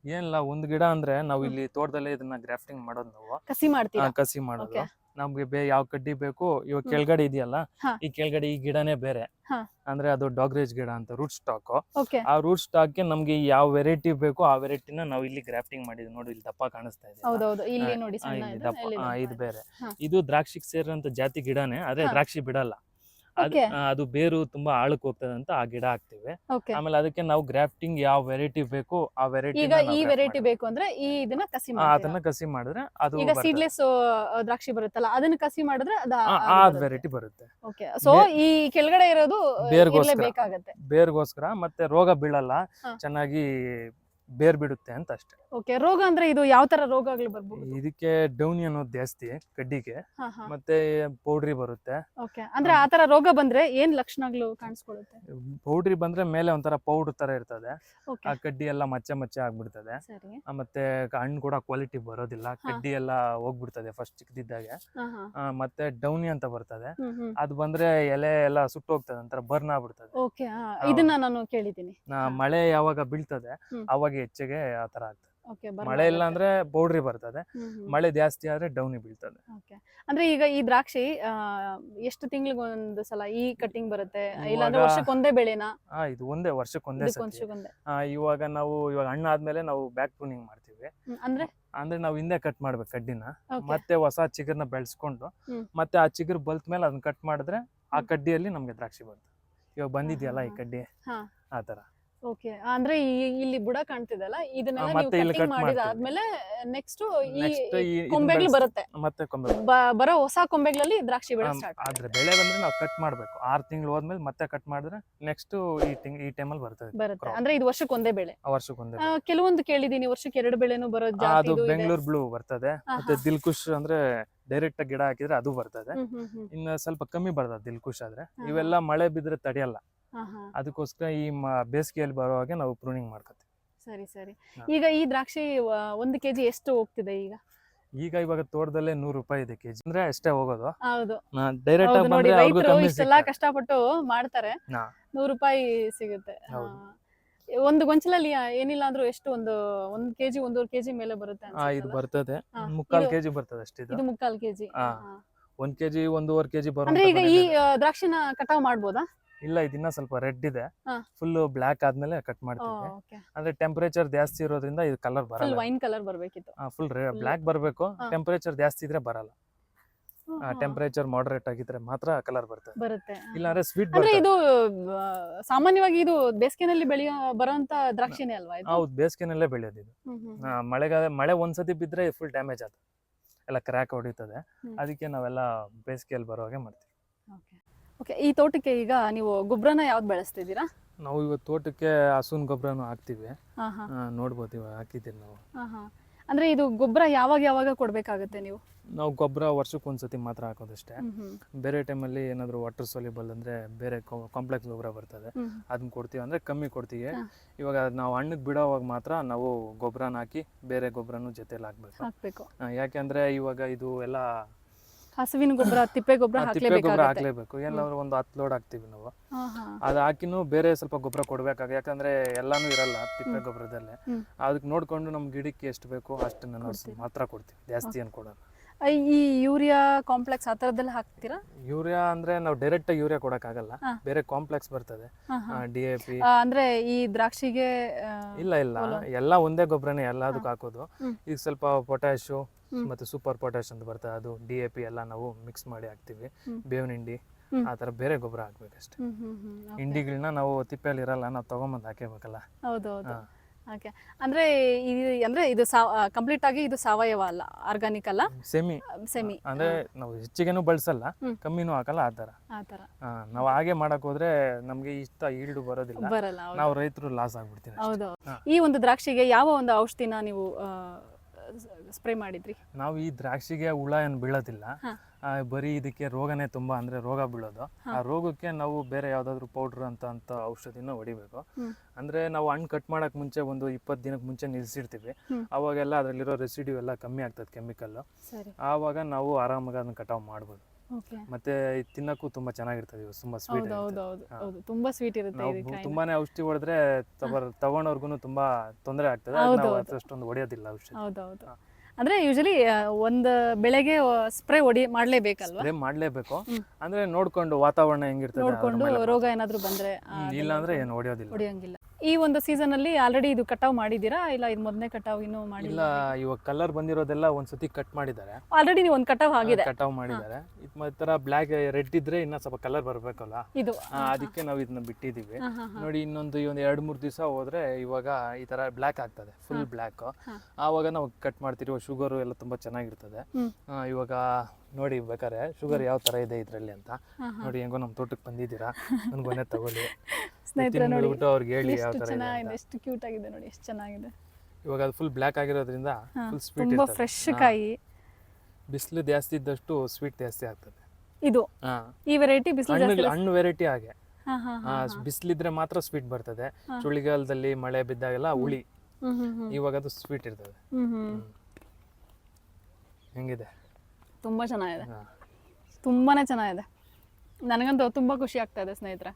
ಏನಿಲ್ಲ ಒಂದ್ ಗಿಡ ಅಂದ್ರೆ ನಾವು ಇಲ್ಲಿ ತೋಟದಲ್ಲೇ ಇದನ್ನ ಗ್ರಾಫ್ಟಿಂಗ್ ಮಾಡೋದು ನಾವು ಕಸಿ ಮಾಡ್ತೀವಿ ಕಸಿ ಮಾಡೋದು Okay. ನಮ್ಗೆ ಬೇ ಯಾವ ಕಡ್ಡಿ ಬೇಕು ಇವಾಗ ಹ್ಮ್. ಕೆಳಗಡೆ ಇದೆಯಲ್ಲ ಹಾ. ಈ ಕೆಳಗಡೆ ಈ ಗಿಡನೇ ಬೇರೆ ಹಾ. ಅಂದ್ರೆ ಅದು ಡಾಗ್ರೇಜ್ ಗಿಡ ಅಂತ ರೂಟ್ ಸ್ಟಾಕ್ ಓಕೆ ಆ ರೂಟ್ ಸ್ಟಾಕ್ ನಮ್ಗೆ ಯಾವ ವೆರೈಟಿ ಬೇಕು ಆ ವೆರೈಟಿನ ನಾವು ಇಲ್ಲಿ ಗ್ರಾಫ್ಟಿಂಗ್ ಮಾಡಿದ್ವಿ ನೋಡಿ ಇಲ್ಲಿ ದಪ್ಪ ಕಾಣಿಸ್ತಾ ಇದೆ ಹೌದೌದು ಇಲ್ಲಿ ನೋಡಿ ಆ, ಸಣ್ಣ ಇಲ್ಲಿ ಇದೆ, ದಪ್ಪ ಇಲ್ಲಿ ಆ, ಇದು ಇದೆ. ಬೇರೆ ಹಾ. ಇದು ದ್ರಾಕ್ಷಿ ಸೇರಿದಂತ ಜಾತಿ ಗಿಡನೇ ಅದೇ ಹಾ. ದ್ರಾಕ್ಷಿ ಬಿಡಲ್ಲ ಅದ್- ಬೇರು ತುಂಬಾ ಆಳಕ್ಕೆ ಹೋಗ್ತದೆ ಅಂತ ಆ ಗಿಡ ಹಾಕ್ತಿವಿ. ಆಮೇಲೆ ಅದಕ್ಕೆ ನಾವು ಗ್ರಾಫ್ಟಿಂಗ್ ಯಾವ ವೆರೈಟಿ ಬೇಕು ಆ ವೆರೈಟಿ ಈಗ ಈ ವೆರೈಟಿ ಬೇಕು ಅಂದ್ರೆ ಈ ಇದನ್ನ ಕಸಿ ಅದನ್ನ ಕಸಿ ಮಾಡಿದ್ರೆ ಅದು ಈಗ ಸೀಡ್ಲೆಸ್ ದ್ರಾಕ್ಷಿ ಬರುತ್ತಲ್ಲ ಅದನ್ನ ಕಸಿ ಮಾಡಿದ್ರೆ ಅದು ಆ ವೆರೈಟಿ ಬರುತ್ತೆ. ಓಕೆ. ಸೊ ಈ ಕೆಳಗಡೆ ಇರೋದು ಬೇರ್ಗೋಸ್ಕರ. ಬೇಕಾಗತ್ತೆ ಬೇರ್ಗೋಸ್ಕರ ಮತ್ತೆ ರೋಗ ಬೀಳಲ್ಲ ಚೆನ್ನಾಗಿ ಬೇರ್ ಬಿಡುತ್ತೆ ಅಂತ ಅಷ್ಟೇ. ಓಕೆ ರೋಗ ಅಂದ್ರೆ ಇದು ಯಾವ ತರ ರೋಗಗಳು ಬರ್ಬೋದು? ಇದಕ್ಕೆ ಡೌನಿ ಅನ್ನೋದು ಜಾಸ್ತಿ ಕಡ್ಡಿಗೆ. ಹಾ ಹಾ. ಮತ್ತೆ ಪೌಡ್ರಿ ಬರುತ್ತೆ. ಓಕೆ ಅಂದ್ರೆ ಆ ತರ ರೋಗ ಬಂದ್ರೆ ಏನ್ ಲಕ್ಷಣಗಳು ಕಾಣಿಸ್ಕೊಳ್ಳುತ್ತೆ? ಪೌಡ್ರಿ ಬಂದ್ರೆ ಮೇಲೆ ಒಂಥರ ಪೌಡರ್ ತರ ಇರ್ತದೆ. ಓಕೆ. ಆ ಕಡ್ಡಿ ಎಲ್ಲ ಮಚ್ಚೆ ಮಚ್ಚೆ ಆಗ್ಬಿಡ್ತದೆ. ಸರಿ. ಆ, ಮತ್ತೆ ಹಣ್ಣು ಕೂಡ ಕ್ವಾಲಿಟಿ ಬರೋದಿಲ್ಲ. ಕಡ್ಡಿ ಎಲ್ಲ ಹೋಗ್ಬಿಡ್ತದೆ ಫಸ್ಟ್ ಚಿಕ್ಕದಿದ್ದಾಗ. ಹಾ ಹಾ. ಮತ್ತೆ ಡೌನಿ ಅಂತ ಬರ್ತದೆ. ಹ್ಮ್ ಹ್ಮ್. ಅದು ಬಂದ್ರೆ ಎಲೆ ಎಲ್ಲ ಸುಟ್ಟು ಹೋಗ್ತದೆ ಒಂಥರ ಬರ್ನ್ ಆಗ್ಬಿಡ್ತದೆ. ಓಕೆ ಇದನ್ನ ನಾನು ಕೇಳಿದ್ದೀನಿ. ನಾ ಮಳೆ ಯಾವಾಗ ಬೀಳ್ತದೆ ಹ್ಮ್. ಅವಾಗ ಹೆಚ್ಚಿಗೆ ಆ ತರ ಆಗ್ತದೆ. ಮಳೆ ಇಲ್ಲ ಅಂದ್ರೆ ಬೌಡ್ರಿ ಬರ್ತದೆ. ಮಳೆ ಜಾಸ್ತಿ ಆದ್ರೆ ಡೌನಿ ಬೀಳ್ತದೆ. ಅಂದ್ರೆ ಈಗ ಈ ದ್ರಾಕ್ಷಿ ಎಷ್ಟು ತಿಂಗಳಿಗೆ ಒಂದು ಸಲ ಈ ಕಟಿಂಗ್ ಬರುತ್ತೆ? ಇಲ್ಲಾಂದ್ರೆ ವರ್ಷಕ್ಕ ಒಂದೇ ಬೆಳೆನಾ? ಇದು ಒಂದೇ ವರ್ಷಕ್ಕೆ ಒಂದೇ ಇದಕ್ಕೆ ವರ್ಷಕ್ಕೊಂದೇ. ಇವಾಗ ನಾವು ಇವಾಗ ಹಣ್ಣಾದ್ಮೇಲೆ ನಾವು ಬ್ಯಾಕ್ ಟೂನಿಂಗ್ ಮಾಡ್ತೀವಿ. ಅಂದ್ರೆ? ಅಂದ್ರೆ ನಾವು ಹಿಂದೆ ಕಟ್ ಮಾಡ್ಬೇಕು ಕಡ್ಡಿನ. ಮತ್ತೆ ಹೊಸ ಚಿಗುರ್ನ ಬೆಳೆಸ್ಕೊಂಡು ಮತ್ತೆ ಆ ಚಿಗುರ್ ಬಲ್ತ್ ಮೇಲೆ ಅದನ್ನ ಕಟ್ ಮಾಡಿದ್ರೆ ಆ ಕಡ್ಡಿಯಲ್ಲಿ ನಮ್ಗೆ ದ್ರಾಕ್ಷಿ ಬರುತ್ತೆ. ಇವಾಗ ಬಂದಿದ್ಯಲ್ಲ ಈ ಕಡ್ಡಿ? ಹಾ. ಓಕೆ ಅಂದ್ರೆ ಇಲ್ಲಿ ಬುಡ ಕಾಣ್ತಿದಲ್ಲ? ಇದನ್ನೆಲ್ಲ ನೀವು ಕಟಿಂಗ್ ಮಾಡಿದಾದ್ಮೇಲೆ ನೆಕ್ಸ್ಟ್ ಈ ಕೊಂಬೆಗಳು ಬರುತ್ತೆ. ಮತ್ತೆ ಕೊಂಬೆ ಬರೋ ಹೊಸ ಕೊಂಬೆಗಳಲ್ಲಿ ದ್ರಾಕ್ಷಿ ಬೆಳೆ ಸ್ಟಾರ್ಟ್ ಆದ್ರೆ ಬೆಳೆ ಬಂದ್ರೆ ನಾವು ಕಟ್ ಮಾಡಬೇಕು. ಆರ್ ತಿಂಗಳು ಹೋದ್ಮೇಲೆ ಮತ್ತೆ ಕಟ್ ಮಾಡಿದ್ರೆ ನೆಕ್ಸ್ಟ್ ಈ ತಿಂಗ್ ಈ ಟೈಮಲ್ಲಿ ಬರ್ತದೆ ಬರುತ್ತೆ. ಅಂದ್ರೆ ಇದು ವರ್ಷಕ್ಕೆ ಒಂದೇ ಬೆಳೆ. ಆ ವರ್ಷಕ್ಕೊಂದೇ ಆ, ಕೆಲವೊಂದು ಕೇಳಿದೀನಿ ವರ್ಷಕ್ಕೆ ಎರಡು ಬೆಳೆನೂ ಬರೋ ಅದು. ಬೆಂಗಳೂರು ಬ್ಲೂ ಬರ್ತದೆ. ಮತ್ತೆ ದಿಲ್ ದಿಲ್ಕುಶ್ ಅಂದ್ರೆ ಡೈರೆಕ್ಟ್ ಗಿಡ ಹಾಕಿದ್ರೆ ಅದು ಬರ್ತದೆ. ಇನ್ನು ಸ್ವಲ್ಪ ಕಮ್ಮಿ ಬರ್ತದೆ ದಿಲ್ಕುಶ್ ಆದ್ರೆ. ಇವೆಲ್ಲ ಮಳೆ ಬಿದ್ರೆ ತಡೆಯಲ್ಲ. ಅದಕ್ಕೋಸ್ಕರ ಈ ಬೇಸಿಗೆಯಲ್ಲಿ ಬರೋ ಹಾಗೆ ನಾವು ಪ್ರೂನಿಂಗ್ ಮಾಡ್ಕೊತೀವಿ. ಸರಿ ಸರಿ. ಈಗ ಈ ದ್ರಾಕ್ಷಿ ಒಂದು ಕೆಜಿ ಎಷ್ಟು ಹೋಗ್ತಿದೆ ಈಗ? ಈಗ ಇವಾಗ ತೋಟದಲ್ಲೇ ನೂರು ರೂಪಾಯಿ ಇದೆ ಕೆಜಿ ಅಂದ್ರೆ ಅಷ್ಟೇ ಹೋಗೋದು. ಹೌದು. ಡೈರೆಕ್ಟ್ ಆಗಿ ನೋಡಿ ರೈತರು ಇಷ್ಟೆಲ್ಲಾ ಕಷ್ಟಪಟ್ಟು ಮಾಡ್ತಾರೆ. ನೂರು ರೂಪಾಯಿ ಸಿಗುತ್ತೆ. ಒಂದು ಗೊಂಚಲಲ್ಲಿ ಏನಿಲ್ಲ ಅಂದ್ರೂ ಎಷ್ಟು ಒಂದು ಒಂದ್ ಕೆಜಿ ಒಂದೂವರೆ ಕೆಜಿ ಮೇಲೆ ಬರುತ್ತೆ ಇದು ಬರ್ತದೆ. ಮುಕ್ಕಾಲ್ ಕೆಜಿ ಬರ್ತದೆ ಅಷ್ಟೇ ಇದು. ಮುಕ್ಕಾಲ್ ಕೆಜಿ. ಒಂದ್ ಕೆಜಿ ಒಂದೂವರೆ ಕೆಜಿ ಬರುತ್ತೆ ಈಗ ಈ ದ್ರಾಕ್ಷಿನ ಕಟಾವ್ ಮಾಡ್ಬೋದಾ? ಇಲ್ಲ ಇದಿನ್ನ ಸ್ವಲ್ಪ ರೆಡ್ ಇದೆ. ಫುಲ್ ಬ್ಲಾಕ್ ಆದ್ಮೇಲೆ ಕಟ್ ಮಾಡ್ತೀವಿ ಅಂದ್ರೆ ಟೆಂಪರೇಚರ್ ಜಾಸ್ತಿ ಇರೋದ್ರಿಂದ ಇದು ಕಲರ್ ಬರಲ್ಲ. ವೈನ್ ಕಲರ್ ಬರಬೇಕಿತ್ತು. ಫುಲ್ ಬ್ಲಾಕ್ ಬರಬೇಕು. ಟೆಂಪರೇಚರ್ ಜಾಸ್ತಿ ಇದ್ರೆ ಬರಲ್ಲ. ಟೆಂಪರೇಚರ್ ಮಾಡರೇಟ್ ಆಗಿದ್ರೆ ಮಾತ್ರ ಕಲರ್ ಬರುತ್ತೆ. ಬರುತ್ತೆ. ಇಲ್ಲ ಇಲ್ಲಾಂದ್ರೆ ಸ್ವೀಟ್ ಅಂದ್ರೆ ಇದು ಸಾಮಾನ್ಯವಾಗಿ ಇದು ಬೇಸಿಗೆನಲ್ಲಿ ಬೆಳೆಯೋ ಬರೋಂತ ದ್ರಾಕ್ಷಿನೇ ಅಲ್ವಾ ಇದು? ಹೌದು ಬೇಸಿಗೆನಲ್ಲೇ ಬೆಳೆಯೋದು ಇದು. ಮಳೆಗಾಲ ಮಳೆ ಒಂದ್ಸತಿ ಬಿದ್ರೆ ಫುಲ್ ಡ್ಯಾಮೇಜ್ ಆಗುತ್ತೆ ಎಲ್ಲ ಕ್ರ್ಯಾಕ್ ಹೊಡಿತದೆ. ಅದಕ್ಕೆ ನಾವೆಲ್ಲ ಬೇಸಿಗೆಯಲ್ಲಿ ಬರೋ ಹಾಗೆ ಮಾಡ್ತೀವಿ. ಓಕೆ ಈ ತೋಟಕ್ಕೆ ಈಗ ನೀವು ಗೊಬ್ಬರನ ಯಾವ್ದು ಬೆಳೆಸ್ತಿದ್ದೀರಾ? ನಾವು ಇವತ್ತು ತೋಟಕ್ಕೆ ಹಸುನ್ ಗೊಬ್ಬರನು ಹಾಕ್ತಿವಿ. ಆ, ನೋಡ್ಬೋದು ಇವಾಗ ಹಾಕಿದ್ದೀವಿ ನಾವು. ಅಂದ್ರೆ ಇದು ಗೊಬ್ಬರ ಯಾವಾಗ ಯಾವಾಗ ಕೊಡ್ಬೇಕಾಗತ್ತೆ ನೀವು? ನಾವು ಗೊಬ್ಬರ ವರ್ಷಕ್ಕೆ ಒಂದ್ಸತಿ ಮಾತ್ರ ಹಾಕೋದಷ್ಟೇ. ಹ್ಮ್ ಹ್ಮ್. ಬೇರೆ ಟೈಮಲ್ಲಿ ಏನಾದರೂ ವಾಟರ್ ಸೊಲ್ಯೂಬಲ್ ಅಂದರೆ ಬೇರೆ ಕಾಂಪ್ಲೆಕ್ಸ್ ಗೊಬ್ಬರ ಬರ್ತದೆ. ಹ್ಮ್ ಅದನ್ನ ಕೊಡ್ತೀವಿ ಅಂದರೆ ಕಮ್ಮಿ ಕೊಡ್ತೀವಿ. ಇವಾಗ ನಾವು ಹಣ್ಣಿಗೆ ಬಿಡೋವಾಗ ಮಾತ್ರ ನಾವು ಗೊಬ್ಬರನ ಹಾಕಿ ಬೇರೆ ಗೊಬ್ಬರನೂ ಜೊತೆಲಿ ಹಾಕ್ಬೇಕು. ಹಾಕ್ಬೇಕು. ಆ, ಯಾಕೆಂದ್ರೆ ಇವಾಗ ಇದು ಎಲ್ಲ ಹಸುವಿನ ಗೊಬ್ಬರ ತಿಪ್ಪೆ ಗೊಬ್ಬರ ತಿಪ್ಪೆ ಗೊಬ್ಬರ ಹಾಕ್ಲೇಬೇಕು. ಏನಾದ್ರು ಒಂದು ಹತ್ತು ಲೋಡ್ ಹಾಕ್ತಿವಿ ನಾವು. ಅದ್ ಹಾಕಿನೂ ಬೇರೆ ಸ್ವಲ್ಪ ಗೊಬ್ಬರ ಕೊಡ್ಬೇಕಾಗ ಯಾಕಂದ್ರೆ ಎಲ್ಲಾನು ಇರಲ್ಲ ತಿಪ್ಪೆ. ಗೊಬ್ಬರದಲ್ಲೇ. ಅದಕ್ಕೆ ನೋಡ್ಕೊಂಡು ನಮ್ ಗಿಡಕ್ಕೆ ಎಷ್ಟು ಬೇಕು ಅಷ್ಟನ್ನ ನಾನು ಮಾತ್ರ ಕೊಡ್ತೀವಿ. ಜಾಸ್ತಿ ಏನು ಕೊಡಲ್ಲ. ಈ ಯೂರಿಯಾ ಕಾಂಪ್ಲೆಕ್ಸ್ ಆ ಥರದ್ದೆಲ್ಲ ಹಾಕ್ತೀರಾ ಯೂರಿಯಾ ಅಂದ್ರೆ ನಾವು ಡೈರೆಕ್ಟ್ ಯೂರಿಯಾ ಕೊಡಕ್ಕಾಗಲ್ಲ. ಬೇರೆ ಕಾಂಪ್ಲೆಕ್ಸ್ ಬರ್ತದೆ. ಡಿ ಎ ಪಿ ಅಂದ್ರೆ ಈ ದ್ರಾಕ್ಷಿಗೆ ಇಲ್ಲ ಇಲ್ಲ. ಎಲ್ಲ ಒಂದೇ ಗೊಬ್ಬರನೇ ಎಲ್ಲದಕ್ಕೂ ಹಾಕೋದು. ಈಗ ಸ್ವಲ್ಪ ಪೊಟ್ಯಾಶು. ಮತ್ತೆ ಸೂಪರ್ ಪೊಟ್ಯಾಶ್ ಅಂತ ಬರ್ತದೆ ಅದು ಡಿ ಎ ಪಿ ಎಲ್ಲ ನಾವು ಮಿಕ್ಸ್ ಮಾಡಿ ಹಾಕ್ತಿವಿ. ಬೇವಿನ ಹಿಂಡಿ. ಆ ಥರ ಬೇರೆ ಗೊಬ್ಬರ ಹಾಕ್ಬೇಕಷ್ಟೇ. ಹಿಂಡಿಗಳನ್ನ ನಾವು ತಿಪ್ಪೆಯಲ್ಲಿ ಇರಲ್ಲ ನಾವು ತಗೊಂಬಂದು ಹಾಕೇಬೇಕಲ್ಲ ಹೌದು ಹೌದು ಹಾ. ಓಕೆ ಅಂದ್ರೆ ಇದು ಅಂದ್ರೆ ಇದು ಕಂಪ್ಲೀಟ್ ಆಗಿ ಇದು ಸಾವಯವ ಅಲ್ಲ ಆರ್ಗಾನಿಕ್ ಅಲ್ಲ? ಸೆಮಿ ಸೆಮಿ ಅಂದ್ರೆ ನಾವು ಹೆಚ್ಚಿಗೆನೂ ಬಳಸಲ್ಲ ಕಮ್ಮಿನೂ ಹಾಕಲ್ಲ ಆ ತರ ಆ ನಾವು ಹಾಗೆ ಮಾಡಕ್ ಹೋದ್ರೆ ನಮ್ಗೆ ಇಷ್ಟ ಈಲ್ಡ್ ಬರೋದಿಲ್ಲ. ಬರಲ್ಲ. ನಾವು ರೈತರು ಲಾಸ್ ಆಗ್ಬಿಡ್ತೀವಿ ಹೌದು ಈ ಒಂದು ದ್ರಾಕ್ಷಿಗೆ ಯಾವ ಒಂದು ಔಷಧಿನ ನೀವು ಸ್ಪ್ರೇ ಮಾಡಿದ್ರಿ? ನಾವು ಈ ದ್ರಾಕ್ಷಿಗೆ ಹುಳ ಏನು ಬೀಳೋದಿಲ್ಲ. ಬರೀ ಇದಕ್ಕೆ ರೋಗನೇ ತುಂಬಾ ಅಂದ್ರೆ ರೋಗ ಬೀಳೋದು. ಆ ರೋಗಕ್ಕೆ ನಾವು ಬೇರೆ ಯಾವ್ದಾದ್ರು ಪೌಡ್ರ್ ಅಂತ ಅಂತ ಔಷಧಿನ ಹೊಡಿಬೇಕು. ಅಂದ್ರೆ ನಾವು ಹಣ್ಣು ಕಟ್ ಮಾಡಕ್ ಮುಂಚೆ ಒಂದು ಇಪ್ಪತ್ತು ದಿನಕ್ಕೆ ಮುಂಚೆ ನಿಲ್ಸಿರ್ತೀವಿ. ಹ್ಮ್. ಅವಾಗೆಲ್ಲ ಅದರಲ್ಲಿರೋ ರೆಸಿಡ್ಯೂ ಎಲ್ಲ ಕಮ್ಮಿ ಆಗ್ತದೆ ಕೆಮಿಕಲ್ ಆವಾಗ ನಾವು ಆರಾಮಾಗಿ ಅದನ್ನ ಕಟಾವ್ ಮಾಡ್ಬೋದು. ಮತ್ತೆ ತಿನ್ನಕ್ಕೂ ತುಂಬಾ ಚೆನ್ನಾಗಿರ್ತದೆ ತುಂಬಾ ಸ್ವೀಟ್ ತುಂಬಾ ಸ್ವೀಟ್ ಇರುತ್ತೆ ತುಂಬಾನೇ ಔಷಧಿ ಹೊಡೆದ್ರೆ ತಗೊಂಡವ್ರಿಗೂ ತುಂಬಾ ತೊಂದರೆ ಆಗ್ತದೆ. ಅಷ್ಟೊಂದು ಹೊಡೆಯೋದಿಲ್ಲ ಔಷಧಿ. ಅಂದ್ರೆ ಯೂಶಲಿ ಒಂದು ಬೆಳೆಗೆ ಸ್ಪ್ರೇ ಹೊಡಿ ಮಾಡ್ಲೇಬೇಕಲ್ವಾ? ಸ್ಪ್ರೇ ಮಾಡ್ಲೇಬೇಕು. ಅಂದ್ರೆ ನೋಡ್ಕೊಂಡು ವಾತಾವರಣ ಹೆಂಗಿರ್ತದೆ ಅದ್ರ ನೋಡ್ಕೊಂಡು ಮೇಲೆ ರೋಗ ಏನಾದ್ರು ಬಂದ್ರೆ ಇಲ್ಲ ಅಂದ್ರೆ ಏನು ಹೊಡೆಯೋದಿಲ್ಲ ಹೊಡಿಯಂಗಿಲ್ಲ ಈ ಒಂದು ಸೀಸನ್ ಅಲ್ಲಿ ಆಲ್ರೆಡಿ ಇದು ಕಟಾವ್ ಮಾಡಿದೀರಾ ಇಲ್ಲ ಇದು ಮೊದಲನೇ ಕಟಾವ್ ಇನ್ನೂ ಇಲ್ಲ ಮಾಡಿಲ್ಲ ಇವಾಗ ಕಲರ್ ಬಂದಿರೋದೆಲ್ಲ ಒಂದ್ಸತಿ ಕಟ್ ಮಾಡಿದ್ದಾರೆ. ಆಲ್ರೆಡಿ ನೀವು ಒಂದು ಕಟಾವ್ ಆಗಿದೆ. ಕಟಾವ್ ಮಾಡಿದ್ದಾರೆ. ಈ ತರ ಬ್ಲ್ಯಾಕ್ ರೆಡ್ ಇದ್ರೆ ಇನ್ನ ಸ್ವಲ್ಪ ಕಲರ್ ಬರ್ಬೇಕಲ್ಲ? ಇದು. ಆ, ಅದಕ್ಕೆ ನಾವು ಇದನ್ನ ಬಿಟ್ಟಿದೀವಿ ಹಾ, ಹಾ, ಹಾ. ನೋಡಿ ಇನ್ನೊಂದು ಒಂದು ಎರಡು ಮೂರು ದಿವಸ ಹೋದ್ರೆ ಇವಾಗ ಈ ತರ ಬ್ಲಾಕ್ ಆಗ್ತದೆ ಫುಲ್ ಬ್ಲಾಕ್ ಹಾ. ಆವಾಗ ನಾವು ಕಟ್ ಮಾಡ್ತಿರೋ ಶುಗರ್ ಎಲ್ಲ ತುಂಬಾ ಚೆನ್ನಾಗಿರ್ತದೆ. ಹ್ಮ್. ಆ, ಇವಾಗ ನೋಡಿ ಬೇಕಾದ್ರೆ ಶುಗರ್ ಯಾವ ತರ ಇದೆ ಇದ್ರಲ್ಲಿ ಅಂತ. ನೋಡಿ ಹೆಂಗೋ ನಮ್ಮ ತೋಟಕ್ಕೆ ಬಂದಿದ್ದೀರಾ ನನ್ಗೊನ್ನೆ ತಗೊಳ್ಳಿ. ಸ್ನೇಹಿತರೆ ನೋಡಿ ಅವ್ರಿಗೆ ಹೇಳಿ ಯಾವ ತರ ಇದೆ ಎಷ್ಟು ಕ್ಯೂಟ್ ಆಗಿದೆ ನೋಡಿ ಎಷ್ಟು ಚೆನ್ನಾಗಿದೆ. ಇವಾಗ ಅದು ಫುಲ್ ಬ್ಲ್ಯಾಕ್ ಆಗಿರೋದ್ರಿಂದ ಫುಲ್ ಸ್ವೀಟ್ ತುಂಬಾ ಫ್ರೆಶ್ ಕಾಯಿ. ಬಿಸಿಲು ಜಾಸ್ತಿ ಇದ್ದಷ್ಟು ಸ್ವೀಟ್ ಜಾಸ್ತಿ ಆಗ್ತದೆ. ಇದು? ಈ ವೆರೈಟಿ ಬಿಸಿಲು ಜಾಸ್ತಿ ಹಣ್ಣು ವೆರೈಟಿ ಹಾಗೆ. ಬಿಸಿಲಿದ್ರೆ ಮಾತ್ರ ಸ್ವೀಟ್ ಬರ್ತದೆ. ಚಳಿಗಾಲದಲ್ಲಿ ಮಳೆ ಬಿದ್ದಾಗೆಲ್ಲ ಹುಳಿ. ಇವಾಗ ಅದು ಸ್ವೀಟ್ ಇರ್ತದೆ. ಹೆಂಗಿದೆ? ತುಂಬಾ ಚೆನ್ನಾಗಿದೆ. ತುಂಬಾ ತುಂಬಾನೇ ಚೆನ್ನಾಗಿದೆ. ನನಗಂತೂ ತುಂಬ ಖುಷಿ ಆಗ್ತಾ ಇದೆ ಸ್ನೇಹಿತರೆ.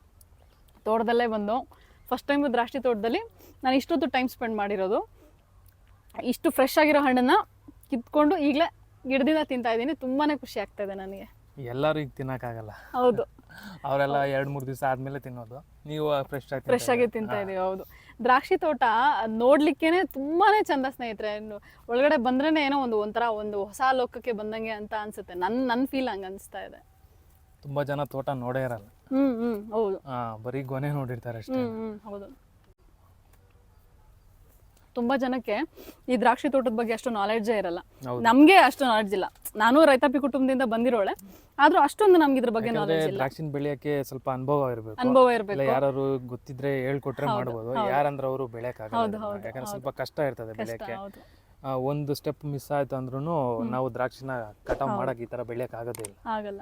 ತೋಟದಲ್ಲೇ ಬಂದು ಫಸ್ಟ್ ಟೈಮ್ ದ್ರಾಕ್ಷಿ ತೋಟದಲ್ಲಿ ನಾನು ಇಷ್ಟೊತ್ತು ಟೈಮ್ ಸ್ಪೆಂಡ್ ಮಾಡಿರೋದು. ಇಷ್ಟು ಫ್ರೆಶ್ ಆಗಿರೋ ಹಣ್ಣನ್ನ ಕಿತ್ಕೊಂಡು ಈಗಲೇ ಗಿಡದಿಂದ ತಿಂತಾ ಇದ್ದೀನಿ. ತುಂಬಾನೇ ಖುಷಿ ಆಗ್ತಾ ಇದೆ ನನಗೆ. ಎಲ್ಲರೂ ಈಗ ತಿನ್ನಕ್ಕಾಗಲ್ಲ. ಹೌದು. ಅವರೆಲ್ಲ ಎರಡು ಮೂರು ದಿವಸ ಆದ್ಮೇಲೆ ತಿನ್ನೋದು. ನೀವು ಫ್ರೆಶ್ ಆಗಿ ಫ್ರೆಶ್ ಆಗಿ ತಿಂತಾ ಇದೀವಿ ಹೌದು. ದ್ರಾಕ್ಷಿ ತೋಟ ನೋಡ್ಲಿಕ್ಕೇನೆ ತುಂಬಾನೇ ಚಂದ ಸ್ನೇಹಿತರೆ. ಒಳಗಡೆ ಬಂದ್ರೇನೆ ಏನೋ ಒಂದು ಒಂಥರ ಒಂದು ಹೊಸ ಲೋಕಕ್ಕೆ ಬಂದಂಗೆ ಅಂತ ಅನ್ಸುತ್ತೆ. ನನ್ ನನ್ ಫೀಲ್ ಹಂಗ ಅನ್ಸ್ತಾ ಇದೆ. ತುಂಬಾ ಜನ ತೋಟ ನೋಡೇ ಇರಲ್ಲ. ಹ್ಮ್ ಹ್ಮ್ ಹೌದು. ಬರೀ ಗೊನೆ ನೋಡಿರ್ತಾರೆ ಅಷ್ಟೇ. ಹ್ಮ್ ಹೌದು. ತುಂಬಾ ಜನಕ್ಕೆ ಈ ದ್ರಾಕ್ಷಿ ತೋಟದ ಬಗ್ಗೆ ಅಷ್ಟು ನಾಲೆಡ್ಜ್ ಇರಲ್ಲ. ನಮ್ಗೆ ಅಷ್ಟು ನಾಲೆಡ್ಜ್ ಇಲ್ಲ. ನಾನು ರೈತಾಪಿ ಕುಟುಂಬದಿಂದ ಬಂದಿರೋಳೆ. ಆದ್ರೂ ಅಷ್ಟೊಂದು ನಮ್ಗೆ ಇದ್ರ ಬಗ್ಗೆ ದ್ರಾಕ್ಷಿ ನಾಲೆಡ್ಜ್ ಇಲ್ಲ. ದ್ರಾಕ್ಷಿನ ಬೆಳೆಯಕ್ಕೆ ಸ್ವಲ್ಪ ಅನುಭವ ಇರಬೇಕು. ಅನುಭವ ಇರಬೇಕು. ಯಾರು ಗೊತ್ತಿದ್ರೆ ಹೇಳ್ಕೊಟ್ರೆ ಮಾಡಬಹುದು. ಯಾರಂದ್ರೆ ಅವರು ಬೆಳೆಯಕ್ ಹೌದು, ಯಾಕಂದ್ರೆ ಸ್ವಲ್ಪ ಕಷ್ಟ ಇರ್ತದೆ ಬೆಳೆಯಕ್ಕೆ. ಒಂದು ಸ್ಟೆಪ್ ಮಿಸ್ ಆಯ್ತು ಅಂದ್ರೂ ನಾವು ದ್ರಾಕ್ಷಿನ ಕಟಾವ್. ಮಾಡಕ್ ಈ ತರ ಬೆಳೆಯಕ್ ಆಗೋದಿಲ್ಲ ಆಗಲ್ಲ.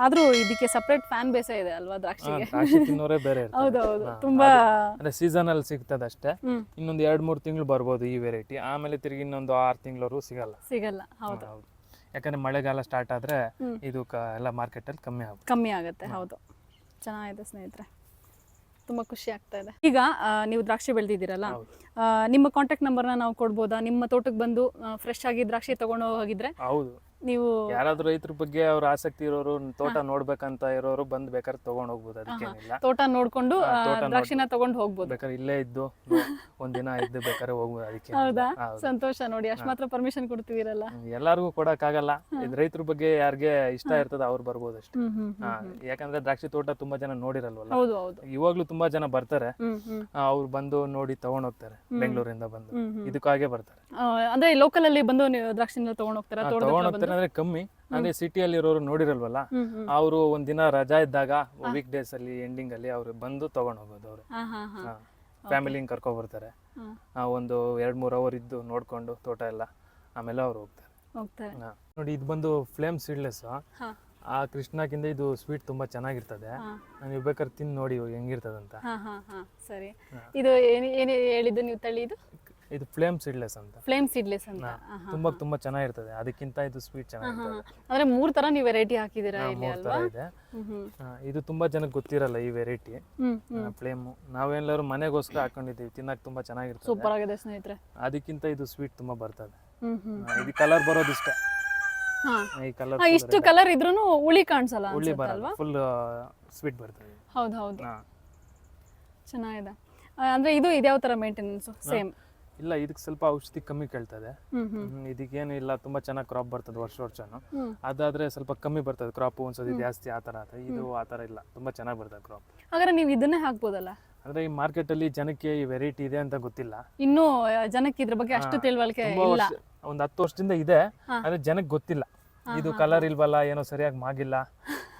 ಆದ್ರೂ ಇದಕ್ಕೆ ಸಪ್ರೇಟ್ ಫ್ಯಾನ್ ಬೇಸೇ ಇದೆ ಅಲ್ವಾ ದ್ರಾಕ್ಷಿ ದ್ರಾಕ್ಷಿ ತಿನ್ನೋರೇ ಬೇರೆ. ಹೌದು ಹೌದು ತುಂಬಾ ಅದು- ಅಂದ್ರೆ ಸೀಸನ್ ಅಲ್ಲಿ ಸಿಗ್ತದೆ ಅಷ್ಟೇ. ಇನ್ನೊಂದು ಎರಡ್ ಮೂರ್ ತಿಂಗಳು ಬರ್ಬೋದು ಈ ವೆರೈಟಿ ಆಮೇಲೆ ತಿರುಗಿ ಇನ್ನೊಂದು ಆರು ತಿಂಗಳವರೆಗೂ ಸಿಗಲ್ಲ. ಸಿಗಲ್ಲ. ಹೌದು. ಯಾಕಂದ್ರೆ ಮಳೆಗಾಲ ಸ್ಟಾರ್ಟ್ ಆದ್ರೆ ಇದು ಎಲ್ಲ ಮಾರ್ಕೆಟ್ ಅಲ್ಲಿ ಕಮ್ಮಿ ಆಗುತ್ತೆ. ಕಮ್ಮಿ ಆಗುತ್ತೆ. ಹೌದು. ಚೆನ್ನಾಗಿದೆ ಸ್ನೇಹಿತರೆ. ತುಂಬ ಖುಷಿ ಆಗ್ತಾ ಇದೆ. ಈಗ ಆ, ನೀವು ದ್ರಾಕ್ಷಿ ಬೆಳೆದಿದ್ದೀರಲ್ಲ. ನಿಮ್ಮ ಕಾಂಟ್ಯಾಕ್ಟ್ ನಂಬರ್ನ ನಾವು ಕೊಡ್ಬೋದಾ? ನಿಮ್ಮ ತೋಟಕ್ಕೆ ಬಂದು ಫ್ರೆಶ್ ಆಗಿ ದ್ರಾಕ್ಷಿ ತಗೊಂಡು ಹೋಗಿದ್ರೆ? ಹೌದು. ನೀವು ಯಾರಾದ್ರೂ ರೈತರ ಬಗ್ಗೆ ಅವ್ರ ಆಸಕ್ತಿ ಇರೋರು ತೋಟ ನೋಡ್ಬೇಕಂತ ಇರೋರು ಬಂದ್ ಬೇಕಾದ್ರೆ ತಗೊಂಡ್ ಹೋಗ್ಬೋದು ಅದಕ್ಕೆ ತೋಟ ನೋಡ್ಕೊಂಡು ದ್ರಾಕ್ಷಿನ ತಗೊಂಡ್ ಹೋಗ್ಬೋದು. ಬೇಕಾದ್ರೆ ಇಲ್ಲೇ ಇದ್ದು ಒಂದಿನ ಇದ್ದು ಬೇಕಾದ್ರೆ ಹೋಗ್ಬೋದು ಅದಕ್ಕೆ ಹೌದಾ? ಸಂತೋಷ ನೋಡಿ ಅಷ್ಟು ಮಾತ್ರ ಪರ್ಮಿಷನ್ ಕೊಡ್ತಿದ್ದೀರಲ್ಲ ಎಲ್ಲಾರ್ಗು ಕೊಡಕ್ ಆಗಲ್ಲ ಇದು ರೈತರ ಬಗ್ಗೆ ಯಾರಿಗೆ ಇಷ್ಟ ಇರ್ತದ ಅವ್ರು ಬರ್ಬೋದು ಅಷ್ಟೇ. ಯಾಕಂದ್ರೆ ದ್ರಾಕ್ಷಿ ತೋಟ ತುಂಬಾ ಜನ ನೋಡಿರಲ್ವಲ್ಲ? ಇವಾಗ್ಲೂ ತುಂಬಾ ಜನ ಬರ್ತಾರೆ. ಅವ್ರು ಬಂದು ನೋಡಿ ತಗೊಂಡ್ ಹೋಗ್ತಾರೆ ಬೆಂಗಳೂರಿಂದ ಬಂದು. ಇದಕ್ಕಾಗೆ ಬರ್ತಾರೆ. ಅಂದ್ರೆ ಲೋಕಲ್ ಅಲ್ಲಿ ಬಂದು ದ್ರಾಕ್ಷಿ ದ್ರಾಕ್ಷಿನ ಹೋಗ್ತಾರೆ? ಹೋಗ್ತಾರಾ ತಗೊಂಡ್ ಹೋಗ್ತಾರೆ. ಅಂದ್ರೆ ಕಮ್ಮಿ. ಅಂದ್ರೆ ಸಿಟಿಯಲ್ಲಿ ಇರೋರು ನೋಡಿರಲ್ವಲ್ಲ ಅವರು ಒಂದ್ ದಿನ ರಜಾ ಇದ್ದಾಗ ವೀಕ್ ಡೇಸ್ ಅಲ್ಲಿ ಎಂಡಿಂಗ್ ಅಲ್ಲಿ ಅವ್ರು ಬಂದು ತಗೊಂಡ್ ಹೋಗೋದು ಅವ್ರು. ಫ್ಯಾಮಿಲಿ ಕರ್ಕೊಂಡ್ ಕರ್ಕೊ ಬರ್ತಾರೆ ಒಂದು ಎರಡ್ ಮೂರ್ ಅವರ್ ಇದ್ದು ನೋಡ್ಕೊಂಡು ತೋಟ ಎಲ್ಲ ಆಮೇಲೆ ಅವ್ರು ಹೋಗ್ತಾರೆ. ನೋಡಿ ಇದು ಬಂದು ಫ್ಲೇಮ್ ಸೀಡ್ಲೆಸ್ ಆ ಕೃಷ್ಣಕ್ಕಿಂತ ಇದು ಸ್ವೀಟ್ ತುಂಬಾ ಚೆನ್ನಾಗಿರ್ತದೆ. ನೀವು ಬೇಕಾದ್ರೆ ತಿಂದು ನೋಡಿ ಇವಾಗ ಹೆಂಗಿರ್ತದಂತ. ಸರಿ. ಇದು ಏನು ಏನು ಹೇಳಿದ್ದು ನೀವು ತಳ್ಳಿ ಇದು? ಇದು ಫ್ಲೇಮ್ ಸೀಡ್ಲೆಸ್ ಅಂತ. ಫ್ಲೇಮ್ ಸೀಡ್ಲೆಸ್ ಅಂತ. ತುಂಬಾ ತುಂಬಾ ಚೆನ್ನಾಗಿರ್ತದೆ. ಅದಕ್ಕಿಂತ ಇದು ಸ್ವೀಟ್ ಚೆನ್ನಾಗಿರ್ತದೆ. ಅಂದ್ರೆ ಮೂರ್ ತರ ನೀವು ವೆರೈಟಿ ಹಾಕಿದೀರಾ ಇಲ್ಲಿ ಅಲ್ವಾ? ಇದೆ. ತುಂಬಾ ಜನಕ್ಕೆ ಗೊತ್ತಿರಲ್ಲ ಈ ವೆರೈಟಿ. ಫ್ಲೇಮ್. ನಾವೆಲ್ಲರೂ ಮನೆಗೋಸ್ಕರ ಹಾಕೊಂಡಿದ್ದೀವಿ. ತಿನ್ನಕ್ ತುಂಬಾ ಚೆನ್ನಾಗಿರ್ತದೆ. ಸೂಪರ್ ಆಗಿದೆ ಸ್ನೇಹಿತರೆ. ಅದಕ್ಕಿಂತ ಇದು ಸ್ವೀಟ್ ತುಂಬಾ ಬರ್ತದೆ. ಇದು ಕಲರ್ ಬರೋದಿಷ್ಟ ಕಲರ್ ಹಾ, ಇಷ್ಟು ಕಲರ್ ಇದ್ರೂ ಹುಳಿ ಕಾಣಿಸಲ್ಲ ಹುಳಿ ಬರಲ್ವಾ ಬರಲ್ಲ. ಫುಲ್ ಸ್ವೀಟ್ ಬರ್ತದೆ. ಹೌದು ಹೌದು. ಚೆನ್ನಾಗಿದೆ. ಅಂದ್ರೆ ಇದು ಇದ್ಯಾವ ತರ ಮೇಂಟೆನೆನ್ಸ್ ಸೇಮ್ ಇಲ್ಲ ಇದಕ್ಕೆ ಸ್ವಲ್ಪ ಔಷಧಿ ಕಮ್ಮಿ ಕೇಳ್ತದೆ. ಇದಕ್ಕೇನು ಇಲ್ಲ ತುಂಬಾ ಚೆನ್ನಾಗಿ ಕ್ರಾಪ್ ಬರ್ತದೆ ವರ್ಷ ವರ್ಷನು. ಅದಾದ್ರೆ ಸ್ವಲ್ಪ ಕಮ್ಮಿ ಬರ್ತದೆ ಕ್ರಾಪ್ ಒಂದ್ಸತಿ ಜಾಸ್ತಿ ಆ ಥರ ಆತ ಇದು ಆತರ ಇಲ್ಲ ತುಂಬಾ ಚೆನ್ನಾಗಿ ಬರ್ತದೆ ಕ್ರಾಪ್ ಹಾಗಾದ್ರೆ ನೀವು ಇದನ್ನೇ ಹಾಕ್ಬೋದಲ್ಲ? ಅಂದ್ರೆ ಈ ಮಾರ್ಕೆಟ್ ಅಲ್ಲಿ ಜನಕ್ಕೆ ಈ ವೆರೈಟಿ ಇದೆ ಅಂತ ಗೊತ್ತಿಲ್ಲ. ಇನ್ನು ಜನಕ್ಕೆ ಇದ್ರ ಬಗ್ಗೆ ಅಷ್ಟು ತಿಳುವಳಿಕೆ ಇಲ್ಲ. ಒಂದ್ ಹತ್ತು ವರ್ಷದಿಂದ ಇದೆ. ಆದ್ರೆ ಜನಕ್ಕೆ ಗೊತ್ತಿಲ್ಲ. ಇದು ಕಲರ್ ಇಲ್ವಲ್ಲ ಏನೋ ಸರಿಯಾಗಿ ಮಾಗಿಲ್ಲ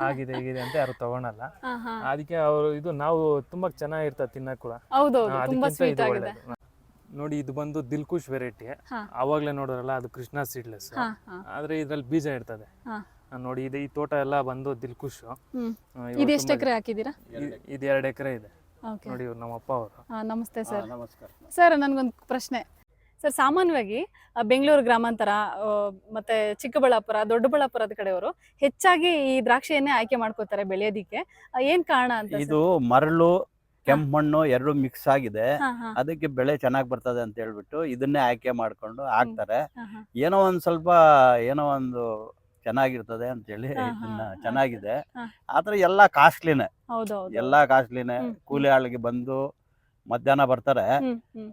ಆಗಿದೆ ಹೀಗಿದೆ ಅಂತ ಯಾರು ತಗೊಳಲ್ಲ. ಅದಕ್ಕೆ ಅವರು ಇದು ನಾವು ತುಂಬಾ ಚೆನ್ನಾಗಿರ್ತದೆ ತಿನ್ನಕ್ ಕೂಡ. ಹೌದು ತುಂಬಾ ಸ್ವೀಟ್ ಆಗಿದೆ. ನೋಡಿ ಇದು ಬಂದು ದಿಲ್ಕುಶ್ ವೆರೈಟಿ. ಅವಾಗಲೇ ನೋಡಿದ್ರಲ್ಲ ಅದು ಕೃಷ್ಣ ಸೀಡ್ಲೆಸ್ ಆದ್ರೆ ಇದ್ರಲ್ಲಿ ಬೀಜ ಇರ್ತದೆ. ನೋಡಿ ಇದು ಈ ತೋಟ ಎಲ್ಲ ಬಂದು ದಿಲ್ಕುಶ್. ಇದು ಎಷ್ಟು ಎಕರೆ ಹಾಕಿದ್ದೀರಾ? ಇದು ಎರಡು ಎಕರೆ ಇದೆ. ಓಕೆ. ನೋಡಿ ಇವ್ರು ನಮ್ಮ ಅಪ್ಪ ಅವರು. ನಮಸ್ತೆ ಸರ್. ನಮಸ್ಕಾರ. ಸರ್ ನನಗೊಂದು ಪ್ರಶ್ನೆ. ಸರ್ ಸಾಮಾನ್ಯವಾಗಿ ಬೆಂಗಳೂರು ಗ್ರಾಮಾಂತರ ಆ, ಮತ್ತೆ ಚಿಕ್ಕಬಳ್ಳಾಪುರ ದೊಡ್ಡಬಳ್ಳಾಪುರದ ಕಡೆಯವರು ಹೆಚ್ಚಾಗಿ ಈ ದ್ರಾಕ್ಷಿಯನ್ನೇ ಆಯ್ಕೆ ಮಾಡ್ಕೋತಾರೆ ಬೆಳೆಯೋದಿಕ್ಕೆ. ಏನ್ ಕಾರಣ ಅಂತ ಇದು ಮರಳು ಕೆಂಪು ಮಣ್ಣು ಎರಡು ಮಿಕ್ಸ್ ಆಗಿದೆ. ಅದಕ್ಕೆ ಬೆಳೆ ಚೆನ್ನಾಗಿ ಬರ್ತದೆ ಅಂತ ಹೇಳ್ಬಿಟ್ಟು ಇದನ್ನೇ ಆಯ್ಕೆ ಮಾಡ್ಕೊಂಡು ಹಾಕ್ತಾರೆ. ಏನೋ ಒಂದ್ ಸ್ವಲ್ಪ ಏನೋ ಒಂದು ಚೆನ್ನಾಗಿರ್ತದೆ ಅಂತ ಹೇಳಿ ಇದನ್ನ ಚೆನ್ನಾಗಿದೆ. ಆದ್ರೆ ಎಲ್ಲಾ ಕಾಸ್ಟ್ಲಿನೇ. ಎಲ್ಲಾ ಕಾಸ್ಟ್ಲಿನೇ. ಕೂಲಿ ಆಳಿಗೆ ಬಂದು ಮಧ್ಯಾಹ್ನ ಬರ್ತಾರೆ.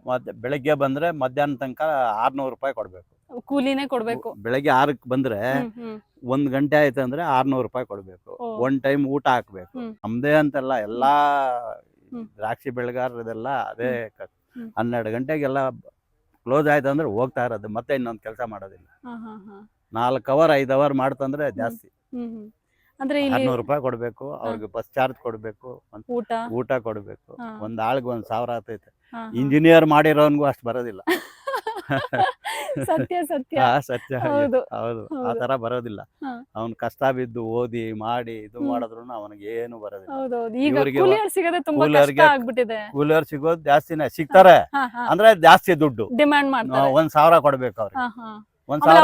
ಮತ್ತೆ ಬೆಳಗ್ಗೆ ಬಂದ್ರೆ ಮಧ್ಯಾಹ್ನ ತನಕ ಆರ್ನೂರು ರೂಪಾಯಿ ಕೊಡ್ಬೇಕು. ಕೂಲಿನೇ ಕೊಡ್ಬೇಕು. ಬೆಳಗ್ಗೆ ಆರಕ್ಕೆ ಬಂದ್ರೆ. ಒಂದ್ ಗಂಟೆ ಆಯ್ತು ಅಂದ್ರೆ ಆರ್ನೂರು ರೂಪಾಯಿ ಕೊಡ್ಬೇಕು. ಒಂದ್ ಒನ್ ಟೈಮ್ ಊಟ ಹಾಕ್ಬೇಕು. ನಮ್ದೇ ಅಂತಲ್ಲ ಎಲ್ಲಾ. ದ್ರಾಕ್ಷಿ ಬೆಳೆಗಾರರದೆಲ್ಲ ಅದೇ. ಹನ್ನೆರಡು ಗಂಟೆಗೆಲ್ಲ ಕ್ಲೋಸ್ ಆಯ್ತು ಅಂದ್ರೆ ಹೋಗ್ತಾ ಇರೋದು ಮತ್ತೆ ಇನ್ನೊಂದು ಕೆಲಸ ಮಾಡೋದಿಲ್ಲ. ನಾಲ್ಕು ಅವರ್ ಐದು ಅವರ್ ಮಾಡ್ತಂದ್ರೆ ಜಾಸ್ತಿ. ಅಂದ್ರೆ ರೂಪಾಯಿ ಕೊಡ್ಬೇಕು ಅವ್ರಿಗೆ ಬಸ್ ಚಾರ್ಜ್ ಕೊಡ್ಬೇಕು ಊಟ ಕೊಡ್ಬೇಕು. ಒಂದ್ ಆಳ್ಗೆ ಒಂದ್ ಸಾವಿರ ಆಗ್ತೈತೆ. ಇಂಜಿನಿಯರ್ ಮಾಡಿರೋನ್ಗೂ ಅಷ್ಟು ಬರೋದಿಲ್ಲ ಸತ್ಯ ಸತ್ಯ. ಆ, ಸತ್ಯ ಹೌದು ಹೌದು. ಆ ತರ ಬರೋದಿಲ್ಲ. ಅವನ್ ಕಷ್ಟ ಬಿದ್ದು ಓದಿ ಮಾಡಿ ಇದು. ಮಾಡಿದ್ರು ಅವನಿಗೆ ಏನು ಬರೋದಿಲ್ಲ. ಕೂಲಿಯರ್ ಸಿಗದೆ ಜಾಸ್ತಿನೇ. ಸಿಗ್ತಾರೆ. ಅಂದ್ರೆ ಜಾಸ್ತಿ ದುಡ್ಡು. ಡಿಮ್ಯಾಂಡ್ ಮಾಡ್ತಾರೆ. ಒಂದ್ ಸಾವಿರ ಕೊಡ್ಬೇಕು ಅವ್ರಿಗೆ. ಒಂದ್ ಸಾವಿರ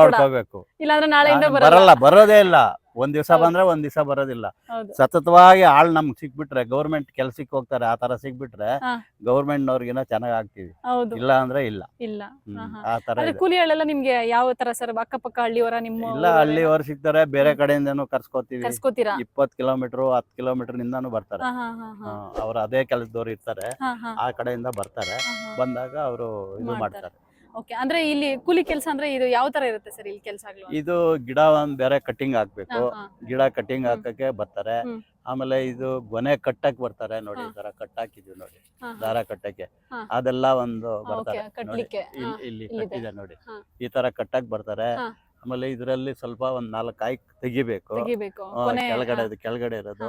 ನೋಡ್ಕೋಬೇಕು ಇಲ್ಲಾಂದ್ರೆ ನಾಳೆಯಿಂದ ಬರಲ್ಲ ಬರೋದೇ ಇಲ್ಲ. ಒಂದ್ ದಿವಸ ಬಂದ್ರೆ ಒಂದ್ ದಿವಸ ಬರೋದಿಲ್ಲ. ಹೌದು. ಸತತವಾಗಿ ಆಳ್ ನಮ್ಗೆ ಸಿಕ್ಬಿಟ್ರೆ ಗೌರ್ಮೆಂಟ್ ಕೆಲ್ಸಕ್ಕೆ ಹೋಗ್ತಾರೆ ಆ ತರ ಸಿಕ್ಬಿಟ್ರೆ ಹಾ. ಗೌರ್ಮೆಂಟ್ ನವ್ರಿಗಿನ ಚೆನ್ನಾಗ್ ಆಗ್ತೀವಿ. ಹೌದು. ಇಲ್ಲ ಅಂದ್ರೆ ಇಲ್ಲ. ಇಲ್ಲ. ಹ್ಮ್. ಆ ತರ ಇದೆ. ಕೂಲಿಗಳೆಲ್ಲ ನಿಮ್ಗೆ ಯಾವ ತರ ಸರ್ ಅಕ್ಕಪಕ್ಕ ಹಳ್ಳಿಯವರ ನಿಮ್ಮ ಇಲ್ಲ ಹಳ್ಳಿಯವರು ಸಿಗ್ತಾರೆ ಬೇರೆ ಕಡೆಯಿಂದನು ಕರ್ಸ್ಕೊತೀವಿ. ಕರ್ಸ್ಕೊತೀರಾ? ಇಪ್ಪತ್ ಕಿಲೋಮೀಟರ್ ಹತ್ತು ಕಿಲೋಮೀಟರ್ ನಿಂದಾನು ಬರ್ತಾರೆ ಹಾ ಹಾ ಹಾ. ಹಾ ಅವ್ರು ಅದೇ ಕೆಲಸದವ್ರು ಇರ್ತಾರೆ. ಹಾ ಹಾ. ಆ ಕಡೆಯಿಂದ ಬರ್ತಾರೆ. ಹಾ, ಹಾ. ಬಂದಾಗ ಅವರು ಇದು ಮಾಡ್ತಾರೆ. ಮಾಡ್ತಾರೆ. ಓಕೆ ಅಂದ್ರೆ ಇಲ್ಲಿ ಕೂಲಿ ಕೆಲಸ ಅಂದ್ರೆ ಇದು ಯಾವ ತರ ಇರುತ್ತೆ ಸರ್ ಇಲ್ಲಿ ಕೆಲಸಗಳು ಇದು ಗಿಡ ಒಂದ್ ಬೇರೆ ಕಟಿಂಗ್ ಹಾಕ್ಬೇಕು. ಗಿಡ ಕಟಿಂಗ್ ಹಾಕಕ್ಕೆ ಬರ್ತಾರೆ. ಹ್ಮ್. ಆಮೇಲೆ ಇದು ಗೊನೆ ಕಟ್ಟಕ್ ಬರ್ತಾರೆ ನೋಡಿ ಹಾ. ಕಟ್ ತರ ಕಟ್ಟಾಕಿದ್ವಿ ನೋಡಿ ದಾರ ಕಟ್ಟಕ್ಕೆ. ಹಾ. ಅದೆಲ್ಲ ಒಂದು ಓಕೆ ಬರ್ತಾರೆ ನೋಡಿ. ಕಟ್ಲಿಕ್ಕೆ. ಇಲ್ಲಿ ಹಾ, ಇಲ್ಲಿ ಇಲ್ಲಿದೆ. ಕಟ್ಟಿದೆ ನೋಡಿ. ಹಾ. ಈ ತರ ಕಟ್ಟಕ್ ಬರ್ತಾರೆ. ಹಾ. ಆಮೇಲೆ ಇದರಲ್ಲಿ ಸ್ವಲ್ಪ ಒಂದ್ ನಾಲ್ಕು ಕಾಯಿ ತೆಗಿಬೇಕು. ತೆಗಿಬೇಕು. ಆ, ಕೊನೆ ಕೆಳಗಡೆ ಇದು ಕೆಳಗಡೆ ಇರೋದು.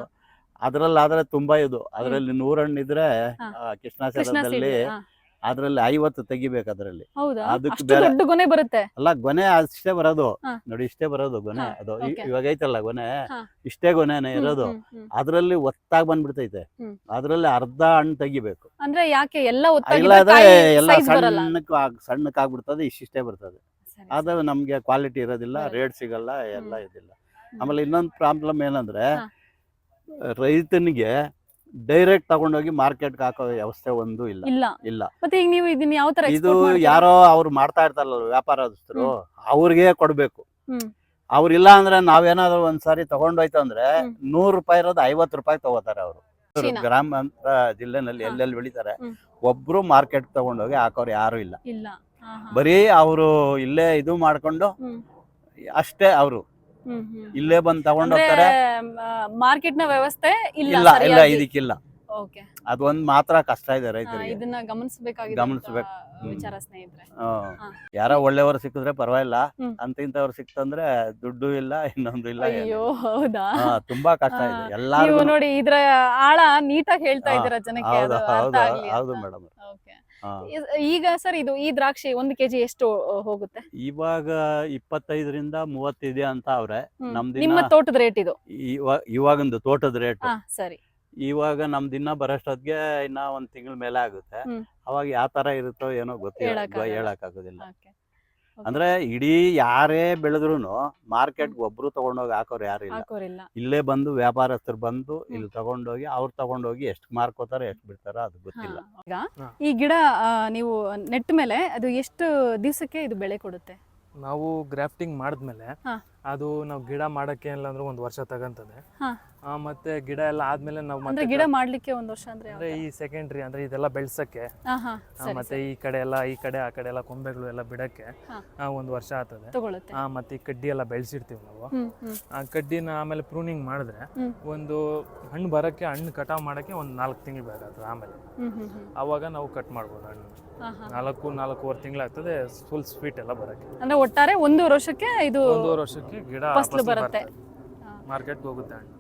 ಅದ್ರಲ್ಲಾದ್ರೆ ಅದ್ರಲ್ಲಿ ಆದ್ರೆ ತುಂಬಾ ಇದು. ಅದ್ರಲ್ಲಿ ನೂರಣ್ಣ ಹಣ್ಣಿದ್ರೆ ಹಾ. ಕೃಷ್ಣ ಸೀಡ್. ಅದ್ರಲ್ಲಿ ಐವತ್ತು ತೆಗಿಬೇಕು ಅದ್ರಲ್ಲಿ ಹೌದಾ ಅದಕ್ಕೆ ಅಷ್ಟು ಬೇರೆ- ದೊಡ್ಡ ಗೊನೆ ಬರುತ್ತೆ ಅಲ್ಲ ಗೊನೆ ಅಷ್ಟೇ ಬರೋದು ಹಾ. ನೋಡಿ ಇಷ್ಟೇ ಬರೋದು ಗೊನೆ ಹಾ, ಅದು ಇ- okay. ಇವಾಗ ಐತಲ್ಲ ಗೊನೆ ಹಾ. ಇಷ್ಟೇ ಗೊನೆನೆ ಹ್ಮ್, ಇರೋದು ಹ್ಮ್, ಹ್ಮ್. ಅದ್ರಲ್ಲಿ ಒತ್ತಾಗ್ ಬಂದ್ಬಿಡ್ತೈತೆ ಹ್ಮ್. ಅದ್ರಲ್ಲಿ ಅರ್ಧ ಹಣ್ಣು ತೆಗಿಬೇಕು ಅಂದ್ರೆ ಯಾಕೆ ಎಲ್ಲ ಇಲ್ಲ ಒತ್ತಾಗಿದ್ರೆ ಆದ್ರೆ ಕಾಯಿ ಎಲ್ಲ size ಬರಲ್ಲ ಸಣ್ಣಕ್ ಆಗ್- ಸಣ್ಣಕ್ ಆಗ್ಬಿಡ್ತದೆ ಇಷ್ಟಿಷ್ಟೇ ಬರ್ತದೆ ಸರಿ, ಅದು ನಮ್ಗೆ ಕ್ವಾಲಿಟಿ ಇರೋದಿಲ್ಲ. ರೇಟ್ ಸಿಗಲ್ಲ ಎಲ್ಲ ಹ್ಮ್. ಇದಿಲ್ಲ ಆಮೇಲೆ ಇನ್ನೊಂದು ಪ್ರಾಬ್ಲಮ್ ಏನಂದ್ರೆ ಹಾ. ರೈತನಿಗೆ ಡೈರೆಕ್ಟ್ ತಗೊಂಡೋಗಿ ಮಾರ್ಕೆಟ್ ಹಾಕೋ ವ್ಯವಸ್ಥೆ ಒಂದು ಇಲ್ಲ ಇಲ್ಲ ಇಲ್ಲ ಮತ್ತೆ ಈಗ ನೀವು ಇದನ್ನ ಯಾವ ತರ ಇದು? ಯಾರೋ ಅವ್ರು ಮಾಡ್ತಾ ಇರ್ತಾರಲ್ಲ ವ್ಯಾಪಾರಸ್ಥರು ಅವ್ರಿಗೆ ಕೊಡ್ಬೇಕು. ಅವ್ರಿಲ್ಲ ಅಂದ್ರೆ ನಾವೇನಾದ್ರು ಒಂದ್ಸಾರಿ ತಗೊಂಡೋಯ್ತು ಅಂದ್ರೆ. ನೂರು ರೂಪಾಯಿ ಇರೋದು ಐವತ್ತು ರೂಪಾಯಿ ತಗೋತಾರೆ ಅವರು ಗ್ರಾಮ ಗ್ರಾಮಾಂತರ ಜಿಲ್ಲೆನಲ್ಲಿ. ಎಲ್ಲೆಲ್ಲಿ ಬೆಳಿತಾರೆ ಒಬ್ರು ಮಾರ್ಕೆಟ್ ತಗೊಂಡೋಗಿ ಹಾಕೋರು ಯಾರು ಇಲ್ಲ. ಬರೀ ಅವರು ಇಲ್ಲೇ ಇದು ಮಾಡ್ಕೊಂಡು ಅಷ್ಟೇ ಅವರು. ಇಲ್ಲೇ ಬಂದ್ ತಗೊಂಡ್ ಹೋಗ್ತಾರೆ. ಮಾರ್ಕೆಟ್ನ ವ್ಯವಸ್ಥೆ ಇಲ್ಲ ಇಲ್ಲ. ಇದಕ್ಕಿಲ್ಲ. ಅದೊಂದ್ ಮಾತ್ರ ಕಷ್ಟ ಇದೆ ರೈತರಿಗೆ. ಇದನ್ನ ಗಮನಿಸಬೇಕಾಗಿದೆ ಗಮನಿಸಬೇಕು. ವಿಚಾರ ಸ್ನೇಹಿತರೆ. ಯಾರೋ ಒಳ್ಳೆಯವರು ಸಿಕ್ಕಿದ್ರೆ ಪರವಾಗಿಲ್ಲ. ಅಂತ ಇಂತವ್ರು ಸಿಕ್ತಂದ್ರೆ ದುಡ್ಡು ಇಲ್ಲ ಇನ್ನೊಂದು ಇಲ್ಲ ಅಯ್ಯೋ ಹೌದಾ? ತುಂಬಾ ಕಷ್ಟ ಇದೆ. ಎಲ್ಲಾರು ನೋಡಿ ಇದ್ರ ಆಳ ನೀಟಾಗಿ ಹೇಳ್ತಾ ಇದ್ದಾರೆ ಜನಕ್ಕೆ ಹೌದು ಮೇಡಮ್ ಈಗ ಸರ್ ಇದು ಈ ದ್ರಾಕ್ಷಿ ಒಂದು ಕೆಜಿ ಎಷ್ಟು ಹೋಗುತ್ತೆ? ಇವಾಗ ಇಪ್ಪತ್ತೈದರಿಂದ ಮೂವತ್ತಿದೆ ಅಂತ ಅವ್ರೆ. ನಮ್ದು ನಿಮ್ಮ ತೋಟದ ರೇಟ್ ಇದು? ಇವಾಗಂದು ತೋಟದ ರೇಟ್. ಸರಿ. ಇವಾಗ ನಮ್ ದಿನ ಬರೋಷ್ಟೊತ್ತಿಗೆ ಇನ್ನ ಒಂದ್ ತಿಂಗಳ ಮೇಲೆ ಆಗುತ್ತೆ. ಅವಾಗ ಯಾವ ತರ ಇರುತ್ತೋ ಏನೋ ಗೊತ್ತಿಲ್ಲ. ಹೇಳಕ್ ಆಗುದಿಲ್ಲ. ಅಂದ್ರೆ ಇಡೀ ಯಾರೇ ಬೆಳೆದ್ರು ಮಾರ್ಕೆಟ್ ಒಬ್ರು ತಗೊಂಡೋಗಿ ಹಾಕೋರು ಯಾರು ಇಲ್ಲ. ಹಾಕೋರಿಲ್ಲ. ಇಲ್ಲೇ ಬಂದು ವ್ಯಾಪಾರಸ್ಥರು ಬಂದು. ಇಲ್ಲಿ ತಗೊಂಡೋಗಿ ಅವ್ರು ತಗೊಂಡೋಗಿ ಎಷ್ಟು ಮಾರ್ಕೋತಾರ ಎಷ್ಟು ಬಿಡ್ತಾರ ಅದು ಗೊತ್ತಿಲ್ಲ. ಈಗ ಈ ಗಿಡ ಆ, ನೀವು ನೆಟ್ಟ ಮೇಲೆ ಅದು ಎಷ್ಟು ದಿವಸಕ್ಕೆ ಇದು ಬೆಳೆ ಕೊಡುತ್ತೆ? ನಾವು ಗ್ರಾಫ್ಟಿಂಗ್ ಮಾಡಿದ್ಮೇಲೆ. ಅದು ನಾವು ಗಿಡ ಮಾಡಕ್ಕೆ ಇಲ್ಲ ಅಂದ್ರೆ ಒಂದು ವರ್ಷ ತಗಂತದೆ. ಮತ್ತೆ ಗಿಡ ಎಲ್ಲ ಆದ್ಮೇಲೆ ನಾವು ಅಂದ್ರೆ ಮತ್ತೆ ಗಿಡ ಮಾಡ್ಲಿಕ್ಕೆ ಒಂದ್ ವರ್ಷ ಅಂದ್ರೆ ಅಂದ್ರೆ ಈ ಸೆಕೆಂಡ್ರಿ ಅಂದ್ರೆ ಇದೆಲ್ಲ ಬೆಳ್ಸಕ್ಕೆ. ಮತ್ತೆ ಈ ಕಡೆ ಎಲ್ಲ ಈ ಕಡೆ ಆ ಕಡೆ ಎಲ್ಲ ಕೊಂಬೆಗಳು ಎಲ್ಲ ಬಿಡಕ್ಕೆ ಒಂದು ವರ್ಷ ಆತದೆ. ಮತ್ತೆ ಈ ಕಡ್ಡಿ ಎಲ್ಲ ಬೆಳೆಸಿರ್ತೀವಿ ನಾವು. ಆ ಕಡ್ಡಿನ ಆಮೇಲೆ ಪ್ರೂನಿಂಗ್ ಮಾಡಿದ್ರೆ ಒಂದು ಹಣ್ಣು ಬರಕ್ಕೆ ಹಣ್ಣು ಕಟಾವ್ ಮಾಡಕ್ಕೆ ಒಂದು ನಾಲ್ಕು ತಿಂಗಳು ಬೇಕಾಗ್ತದೆ ಆಮೇಲೆ. ಅವಾಗ ನಾವು ಕಟ್ ಮಾಡ್ಬೋದು ಹಣ್ಣು. ನಾಲ್ಕು ನಾಲ್ಕೂವರೆ ತಿಂಗಳಾಗ್ತದೆ ಫುಲ್ ಸ್ವೀಟ್ ಎಲ್ಲ ಬರಕ್ಕೆ. ಅಂದ್ರೆ ಒಟ್ಟಾರೆ ಒಂದು ವರ್ಷಕ್ಕೆ ಇದು ಒಂದು ವರ್ಷಕ್ಕೆ ಗಿಡ ಬರುತ್ತೆ. ಮಾರ್ಕೆಟ್ಗೆ ಹೋಗುತ್ತೆ ಹಣ್ಣು.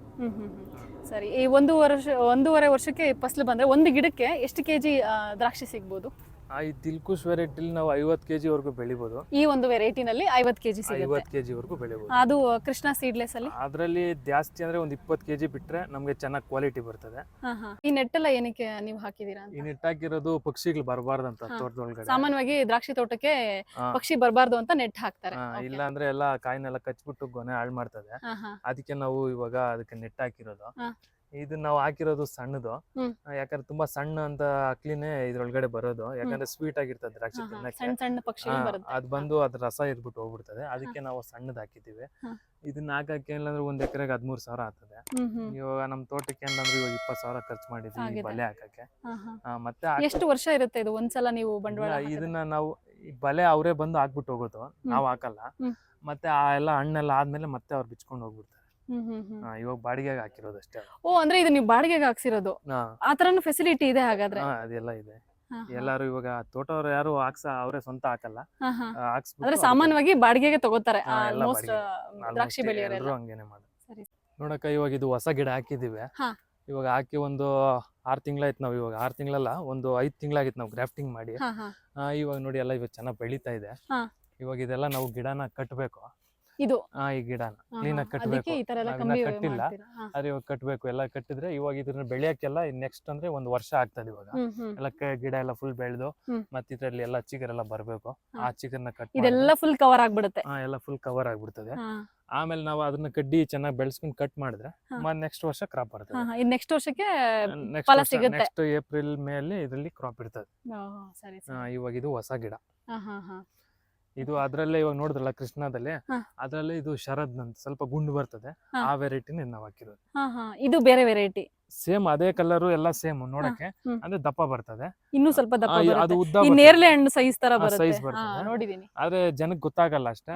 ಸರಿ, ಈ ಒಂದು ವರ್ಷ, ಒಂದೂವರೆ ವರ್ಷಕ್ಕೆ ಫಸಲು ಬಂದರೆ ಒಂದು ಗಿಡಕ್ಕೆ ಎಷ್ಟು ಕೆ ಜಿ ದ್ರಾಕ್ಷಿ ಸಿಗ್ಬೋದು? ಆ ಈ ದಿಲ್ಕುಶ್ ವೆರೈಟಿಲಿ ನಾವು ಐವತ್ತು ಕೆಜಿ ಜಿವರೆಗೂ ಬೆಳಿಬೋದು. ಈ ಒಂದು ವೆರೈಟಿನಲ್ಲಿ ಐವತ್ತು ಕೆಜಿ ಸಿಗುತ್ತೆ. ಐವತ್ತು ಕೆ ಜಿವರೆಗೂ ಬೆಳಿಬೋದು. ಅದು ಕೃಷ್ಣ ಸೀಡ್ಲೆಸ್ ಅಲ್ಲಿ? ಅದರಲ್ಲಿ ಜಾಸ್ತಿ ಅಂದ್ರೆ ಒಂದು ಇಪ್ಪತ್ತು ಕೆಜಿ ಬಿಟ್ಟರೆ ನಮಗೆ ಚೆನ್ನಾಗಿ ಕ್ವಾಲಿಟಿ ಬರ್ತದೆ. ಹಾ ಹಾ. ಈ ನೆಟ್ಟೆಲ್ಲ ಏನಕ್ಕೆ ನೀವು ಹಾಕಿದೀರಾ ಈ ನೆಟ್ ಹಾಕಿರೋದು ಪಕ್ಷಿಗಳು ಬರಬಾರ್ದಂತ. ತೋಟದೊಳಗಡೆ. ಸಾಮಾನ್ಯವಾಗಿ ದ್ರಾಕ್ಷಿ ತೋಟಕ್ಕೆ ಹಾ. ಪಕ್ಷಿ ಬರಬಾರ್ದು ಅಂತ ನೆಟ್ ಹಾಕ್ತಾರೆ. ಹಾ, Okay. ಇಲ್ಲ ಅಂದ್ರೆ ಎಲ್ಲ ಕಾಯಿನೆಲ್ಲ ಕಚ್ಬಿಟ್ಟು ಗೊನೆ ಹಾಳು ಮಾಡ್ತದೆ. ಹಾ ಹಾ. ಅದಕ್ಕೆ ನಾವು ಇವಾಗ ಅದಕ್ಕೆ ನೆಟ್ ಹಾಕಿರೋದು. ಹಾ. ಇದು ನಾವು ಹಾಕಿರೋದು ಸಣ್ಣದು. ಯಾಕಂದ್ರೆ ತುಂಬಾ ಸಣ್ಣ ಅಂತ ಅಕ್ಲಿನೇ ಇದ್ರೊಳಗಡೆ ಬರೋದು. ಯಾಕಂದ್ರೆ ಸ್ವೀಟ್ ಆಗಿರ್ತದೆ ದ್ರಾಕ್ಷಿ. ತಿನ್ನಕ್ಕೆ. ಅದ್ ಬಂದು ಅದ್ರ ರಸ ಇರ್ಬಿಟ್ಟು ಹೋಗ್ಬಿಡ್ತದೆ. ಅದಕ್ಕೆ ನಾವು ಸಣ್ಣದ್ ಹಾಕಿದೀವಿ. ಇದನ್ನ ಹಾಕಕ್ಕೆ ಏನಂದ್ರೆ ಒಂದ್ ಎಕರೆಗೆ ಹದ್ಮೂರ್ ಸಾವಿರ ಆಗ್ತದೆ. ಇವಾಗ ನಮ್ ತೋಟಕ್ಕೆ ಏನಂದ್ರೆ ಇವಾಗ ಇಪ್ಪತ್ ಸಾವಿರ ಖರ್ಚು ಮಾಡಿದ್ವಿ ಬಲೆ ಹಾಕಕ್ಕೆ. ಮತ್ತೆ ಎಷ್ಟು ವರ್ಷ ಇರುತ್ತೆ ಇದು ಒಂದ್ಸಲ ನೀವು ಬಂಡವಾಳ ಇದನ್ನ ನಾವು ಬಲೆ ಅವರೇ ಬಂದು ಹಾಕ್ಬಿಟ್ಟು ಹೋಗೋದು. ನಾವು ಹಾಕಲ್ಲ. ಮತ್ತೆ ಆ ಎಲ್ಲ ಹಣ್ಣೆಲ್ಲ ಆದ್ಮೇಲೆ ಮತ್ತೆ ಅವ್ರು ಬಿಚ್ಕೊಂಡು ಹೋಗ್ಬಿಡ್ತಾರೆ. ಹ್ಮ್ ಹ್ಮ್ ಹ್ಮ್. ಆ, ಇವಾಗ ಬಾಡಿಗೆಗೆ ಹಾಕಿರೋದು ಅಷ್ಟೇ ಓ ಅಂದ್ರೆ ಇದು ನೀವು ಬಾಡಿಗೆಗೆ ಹಾಕ್ಸಿರೋದು? ಹಾ. ಆ ತರನು ಫೆಸಿಲಿಟಿ ಇದೆ ಹಾಗಾದ್ರೆ? ಹಾ, ಅದೆಲ್ಲ ಇದೆ. ಹಾ, ಹಾ. ಎಲ್ಲಾರು ಇವಾಗ ತೋಟವ್ರು ಯಾರು ಹಾಕ್ಸ ಅವರೇ ಸ್ವಂತ ಹಾಕಲ್ಲ. ಹಾ, ಹಾ. ಆ, ಹಾಕ್ಸ್ಬಿಟ್ಟು ಅಂದ್ರೆ ಅದಕ್ಕೆ- ಸಾಮಾನ್ಯವಾಗಿ ಬಾಡಿಗೆಗೆ ತಗೋತಾರೆ ಹಾ, ಎಲ್ಲ ಆಲ್ಮೋಸ್ಟ್ ಬಾಡಿಗೆ. ದ್ರಾಕ್ಷಿ ಬೆಳೆಯೋರೆಲ್ಲ. ಎಲ್ರೂ ಹಂಗೇನೆ ಮಾಡೋದು. ಸರಿ. ನೋಡಕ್ಕ ಇವಾಗ ಇದು ಹೊಸ ಗಿಡ ಹಾಕಿದೀವಿ. ಹಾ. ಇವಾಗ ಹಾಕಿ ಒಂದು ಆರ್ ತಿಂಗಳಾಯ್ತು ನಾವು ಇವಾಗ. ಆರ್ ತಿಂಗಳಲ್ಲ ಒಂದು ಐದ್ ತಿಂಗಳಾಗಿತ್ತು ನಾವು ಗ್ರಾಫ್ಟಿಂಗ್ ಮಾಡಿ. ಹಾ ಹಾ. ಆ, ಇವಾಗ ನೋಡಿ ಎಲ್ಲ ಇವಾಗ ಚೆನ್ನಾಗಿ ಬೆಳೀತಾ ಇದೆ. ಹಾ. ಇವಾಗ ಇದೆಲ್ಲ ನಾವು ಗಿಡನ ಕಟ್ಟಬೇಕು ಇದು ಆ ಈ ಗಿಡನ ಕ್ಲೀನ್. ಆಗಿ ಕಟ್ಟಬೇಕು ಅದಕ್ಕೆ ಈ ತರ ಎಲ್ಲ ನಾವಿನ್ನ ಕಂಬಿ ಕಟ್ಟಿಲ್ಲ. ಮಾಡ್ತೀರಾ? ಹಾ. ಅದೇ ಇವಾಗ ಕಟ್ಟಬೇಕು ಎಲ್ಲ ಕಟ್ಟಿದ್ರೆ ಇವಾಗ ಇದನ್ನ ಬೆಳೆಯಕ್ಕೆಲ್ಲ ನೆಕ್ಸ್ಟ್ ಅಂದ್ರೆ ಒಂದ್ ವರ್ಷ ಆಗ್ತದೆ ಇವಾಗ ಹ್ಮ್ ಹ್ಮ್ ಎಲ್ಲ ಕ- ಗಿಡ ಎಲ್ಲ ಫುಲ್ ಬೆಳೆದು ಹ್ಮ್. ಮತ್ತೆ ಇದ್ರಲ್ಲಿ ಎಲ್ಲ ಚಿಗರೆಲ್ಲ ಬರಬೇಕು ಹಾ. ಆ ಚಿಗರ್ನ ಕಟ್ ಇದೆಲ್ಲ ಫುಲ್ ಕವರ್ ಆಗ್ಬಿಡುತ್ತೆ ಹಾ ಎಲ್ಲ ಫುಲ್ ಕವರ್ ಆಗ್ಬಿಡ್ತದೆ ಹಾ. ಆಮೇಲೆ ನಾವು ಅದನ್ನ ಕಡ್ಡಿ ಚೆನ್ನಾಗಿ ಬೆಳೆಸ್ಕೊಂಡು ಕಟ್ ಮಾಡಿದ್ರೆ ಹಾ. ನೆಕ್ಸ್ಟ್ ವರ್ಷ ಕ್ರಾಪ್ ಬರ್ತದೆ ಹಾ, ಹಾ. ಇನ್ ನೆಕ್ಸ್ಟ್ ವರ್ಷಕ್ಕೆ ನೆಕ್ಸ್ಟ್ ಫಲ ಸಿಗುತ್ತೆ. ನೆಕ್ಸ್ಟ್ ಏಪ್ರಿಲ್ ಮೇಲೆ ಇದರಲ್ಲಿ ಕ್ರಾಪ್ ಇರ್ತದೆ ಆ, ಸರಿ ಆ, ಸರಿ ಇವಾಗ ಇದು ಹೊಸ ಗಿಡ ಹಾ ಹಾ ಹಾ ಇದು ಅದ್ರಲ್ಲೇ ಇವಾಗ ನೋಡಿದ್ರಲ್ಲ ಕೃಷ್ಣದಲ್ಲಿ ಅದ್ರಲ್ಲೇ ಇದು ಶರದ್ ಅಂತ ಸ್ವಲ್ಪ ಗುಂಡು ಬರ್ತದೆ. ಆ ವೆರೈಟಿನ ನಾವು ಹಾಕಿರೋದು. ಹಾ ಹಾ. ಇದು ಬೇರೆ ವೆರೈಟಿ ಸೇಮ್ ಅದೇ ಕಲರ್ ಎಲ್ಲ ಸೇಮ್ ನೋಡಕ್ಕೆ. ಅಂದ್ರೆ ದಪ್ಪ ಬರ್ತದೆ. ಇನ್ನು ಸ್ವಲ್ಪ ದಪ್ಪ ಆ, ಬರುತ್ತೆ. ಅದು ಉದ್ದ ಈ ಬರ್ತದೆ. ನೇರಳೆ ಹಣ್ಣು ಸೈಜ್ ತರ ಆ, ಬರುತ್ತೆ. size ಹಾ, ಬರ್ತದೆ. ನೋಡಿದೀನಿ. ಆದ್ರೆ ಜನಕ್ಕೆ ಗೊತ್ತಾಗಲ್ಲ ಅಷ್ಟೇ.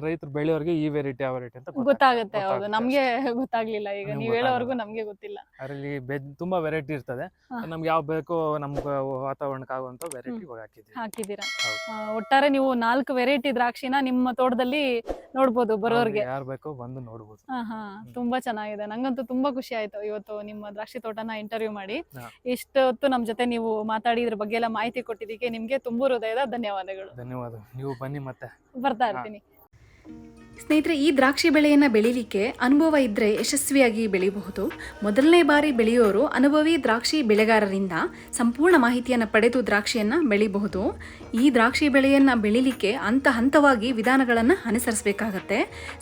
ರೈತರು ಬೆಳೆಯೋರಿಗೆ ಈ ವೆರೈಟಿ ಆ ವೆರೈಟಿ ಅಂತ ಗೊತ್ತಾಗುತ್ತೆ. ಹೌದು. ಗೊತ್ತಾಗುತ್ತೆ ನಮ್ಗೆ ಗೊತ್ತಾಗ್ಲಿಲ್ಲ ಈಗ. ನೀವು ನೀವ್ ಹೇಳೋವರೆಗೂ ಗೊತ್ತಾಗಲ್ಲ. ನಮ್ಗೆ ಗೊತ್ತಿಲ್ಲ. ಅದರಲ್ಲಿ ತುಂಬಾ ವೆರೈಟಿ ಇರ್ತದೆ. ಹಾ. ನಮ್ಗೆ ಯಾವ ಬೇಕೋ ನಮ್ಗೆ ವಾತಾವರಣಕ್ಕೆ ಆಗುವಂತ ವೆರೈಟಿ ಇವಾಗ ಹಾಕಿದ್ದೀವಿ. ಹಾಕಿದ್ದೀರಾ? ಹೌದು. ಆ, ಒಟ್ಟಾರೆ ನೀವು ನಾಲ್ಕು ವೆರೈಟಿ ದ್ರಾಕ್ಷಿನ ನಿಮ್ಮ ತೋಟದಲ್ಲಿ ನೋಡ್ಬೋದು ಬರೋರ್ಗೆ. ಯಾರು ಬೇಕೋ ಬಂದು ನೋಡ್ಬೋದು. ಹಾ ಹಾ. ತುಂಬಾ ಚೆನ್ನಾಗಿದೆ. ನಂಗಂತೂ ತುಂಬಾ ಖುಷಿ ಆಯ್ತು. ಇವತ್ತು ನಿಮ್ಮ ದ್ರಾಕ್ಷಿ ತೋಟನ ಇಂಟರ್ವ್ಯೂ ಮಾಡಿ. ಇಷ್ಟೊತ್ತು ನಮ್ ಜೊತೆ ನೀವು ಮಾತಾಡಿ ಇದ್ರ ಬಗ್ಗೆ ಎಲ್ಲ ಮಾಹಿತಿ ಕೊಟ್ಟಿದ್ದಕ್ಕೆ ನಿಮ್ಗೆ ತುಂಬು ಹೃದಯದ ಧನ್ಯವಾದಗಳು. ಧನ್ಯವಾದ ನೀವು ಬನ್ನಿ ಮತ್ತೆ. ಬರ್ತಾ ಇರ್ತೀನಿ. ಸ್ನೇಹಿತರೆ, ಈ ದ್ರಾಕ್ಷಿ ಬೆಳೆಯನ್ನು ಬೆಳೀಲಿಕ್ಕೆ ಅನುಭವ ಇದ್ದರೆ ಯಶಸ್ವಿಯಾಗಿ ಬೆಳೆಯಬಹುದು ಮೊದಲನೇ ಬಾರಿ ಬೆಳೆಯೋರು ಅನುಭವಿ ದ್ರಾಕ್ಷಿ ಬೆಳೆಗಾರರಿಂದ ಸಂಪೂರ್ಣ ಮಾಹಿತಿಯನ್ನು ಪಡೆದು ದ್ರಾಕ್ಷಿಯನ್ನು ಬೆಳೀಬಹುದು. ಈ ದ್ರಾಕ್ಷಿ ಬೆಳೆಯನ್ನು ಬೆಳೀಲಿಕ್ಕೆ ಹಂತ ಹಂತವಾಗಿ ವಿಧಾನಗಳನ್ನು ಅನುಸರಿಸಬೇಕಾಗತ್ತೆ.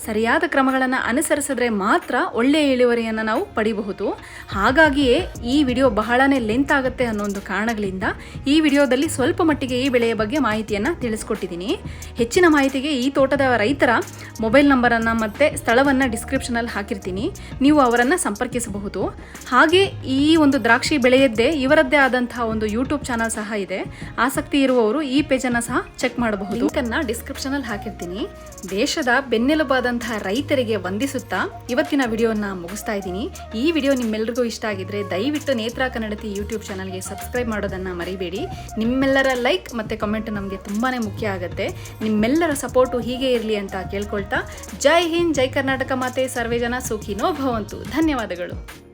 ಸರಿಯಾದ ಕ್ರಮಗಳನ್ನು ಅನುಸರಿಸಿದ್ರೆ ಮಾತ್ರ ಒಳ್ಳೆಯ ಇಳುವರಿಯನ್ನು ನಾವು ಪಡಿಬಹುದು. ಹಾಗಾಗಿಯೇ ಈ ವಿಡಿಯೋ ಬಹಳನೇ ಲೆಂತ್ ಆಗುತ್ತೆ ಅನ್ನೋ ಒಂದು ಕಾರಣಗಳಿಂದ ಈ ವಿಡಿಯೋದಲ್ಲಿ ಸ್ವಲ್ಪ ಮಟ್ಟಿಗೆ ಈ ಬೆಳೆಯ ಬಗ್ಗೆ ಮಾಹಿತಿಯನ್ನು ತಿಳಿಸ್ಕೊಟ್ಟಿದ್ದೀನಿ. ಹೆಚ್ಚಿನ ಮಾಹಿತಿಗೆ ಈ ತೋಟದ ರೈತರ ಮೊಬೈಲ್ ನಂಬರನ್ನು ಮತ್ತು ಸ್ಥಳವನ್ನು ಡಿಸ್ಕ್ರಿಪ್ಷನಲ್ಲಿ ಹಾಕಿರ್ತೀನಿ. ನೀವು ಅವರನ್ನು ಸಂಪರ್ಕಿಸಬಹುದು. ಹಾಗೆ ಈ ಒಂದು ದ್ರಾಕ್ಷಿ ಬೆಳೆಯದ್ದೇ ಇವರದ್ದೇ ಆದಂತಹ ಒಂದು ಯೂಟ್ಯೂಬ್ ಚಾನಲ್ ಸಹ ಇದೆ. ಆಸಕ್ತಿ ಇರುವವರು ಈ ಪೇಜನ್ನು ಸಹ ಚೆಕ್ ಮಾಡಬಹುದು. ಲಿಂಕನ್ನು ಡಿಸ್ಕ್ರಿಪ್ಷನಲ್ಲಿ ಹಾಕಿರ್ತೀನಿ. ದೇಶದ ಬೆನ್ನೆಲುಬಾದಂತಹ ರೈತರಿಗೆ ವಂದಿಸುತ್ತಾ ಇವತ್ತಿನ ವಿಡಿಯೋನ ಮುಗಿಸ್ತಾ ಇದ್ದೀನಿ. ಈ ವಿಡಿಯೋ ನಿಮ್ಮೆಲ್ಲರಿಗೂ ಇಷ್ಟ ಆಗಿದ್ರೆ ದಯವಿಟ್ಟು ನೇತ್ರ ಕನ್ನಡತಿ ಯೂಟ್ಯೂಬ್ ಚಾನಲ್ಗೆ ಸಬ್ಸ್ಕ್ರೈಬ್ ಮಾಡೋದನ್ನು ಮರಿಬೇಡಿ. ನಿಮ್ಮೆಲ್ಲರ ಲೈಕ್ ಮತ್ತು ಕಮೆಂಟ್ ನಮಗೆ ತುಂಬಾ ಮುಖ್ಯ ಆಗುತ್ತೆ. ನಿಮ್ಮೆಲ್ಲರ ಸಪೋರ್ಟು ಹೀಗೆ ಇರಲಿ ಅಂತ ಕೇಳ್ಕೊಳ್ತಾ ಜೈ ಹಿಂದ್ ಜೈ ಕರ್ನಾಟಕ ಮಾತೆ ಸರ್ವೇ ಜನ ಸುಖಿನೋ ಭವಂತು. ಧನ್ಯವಾದಗಳು.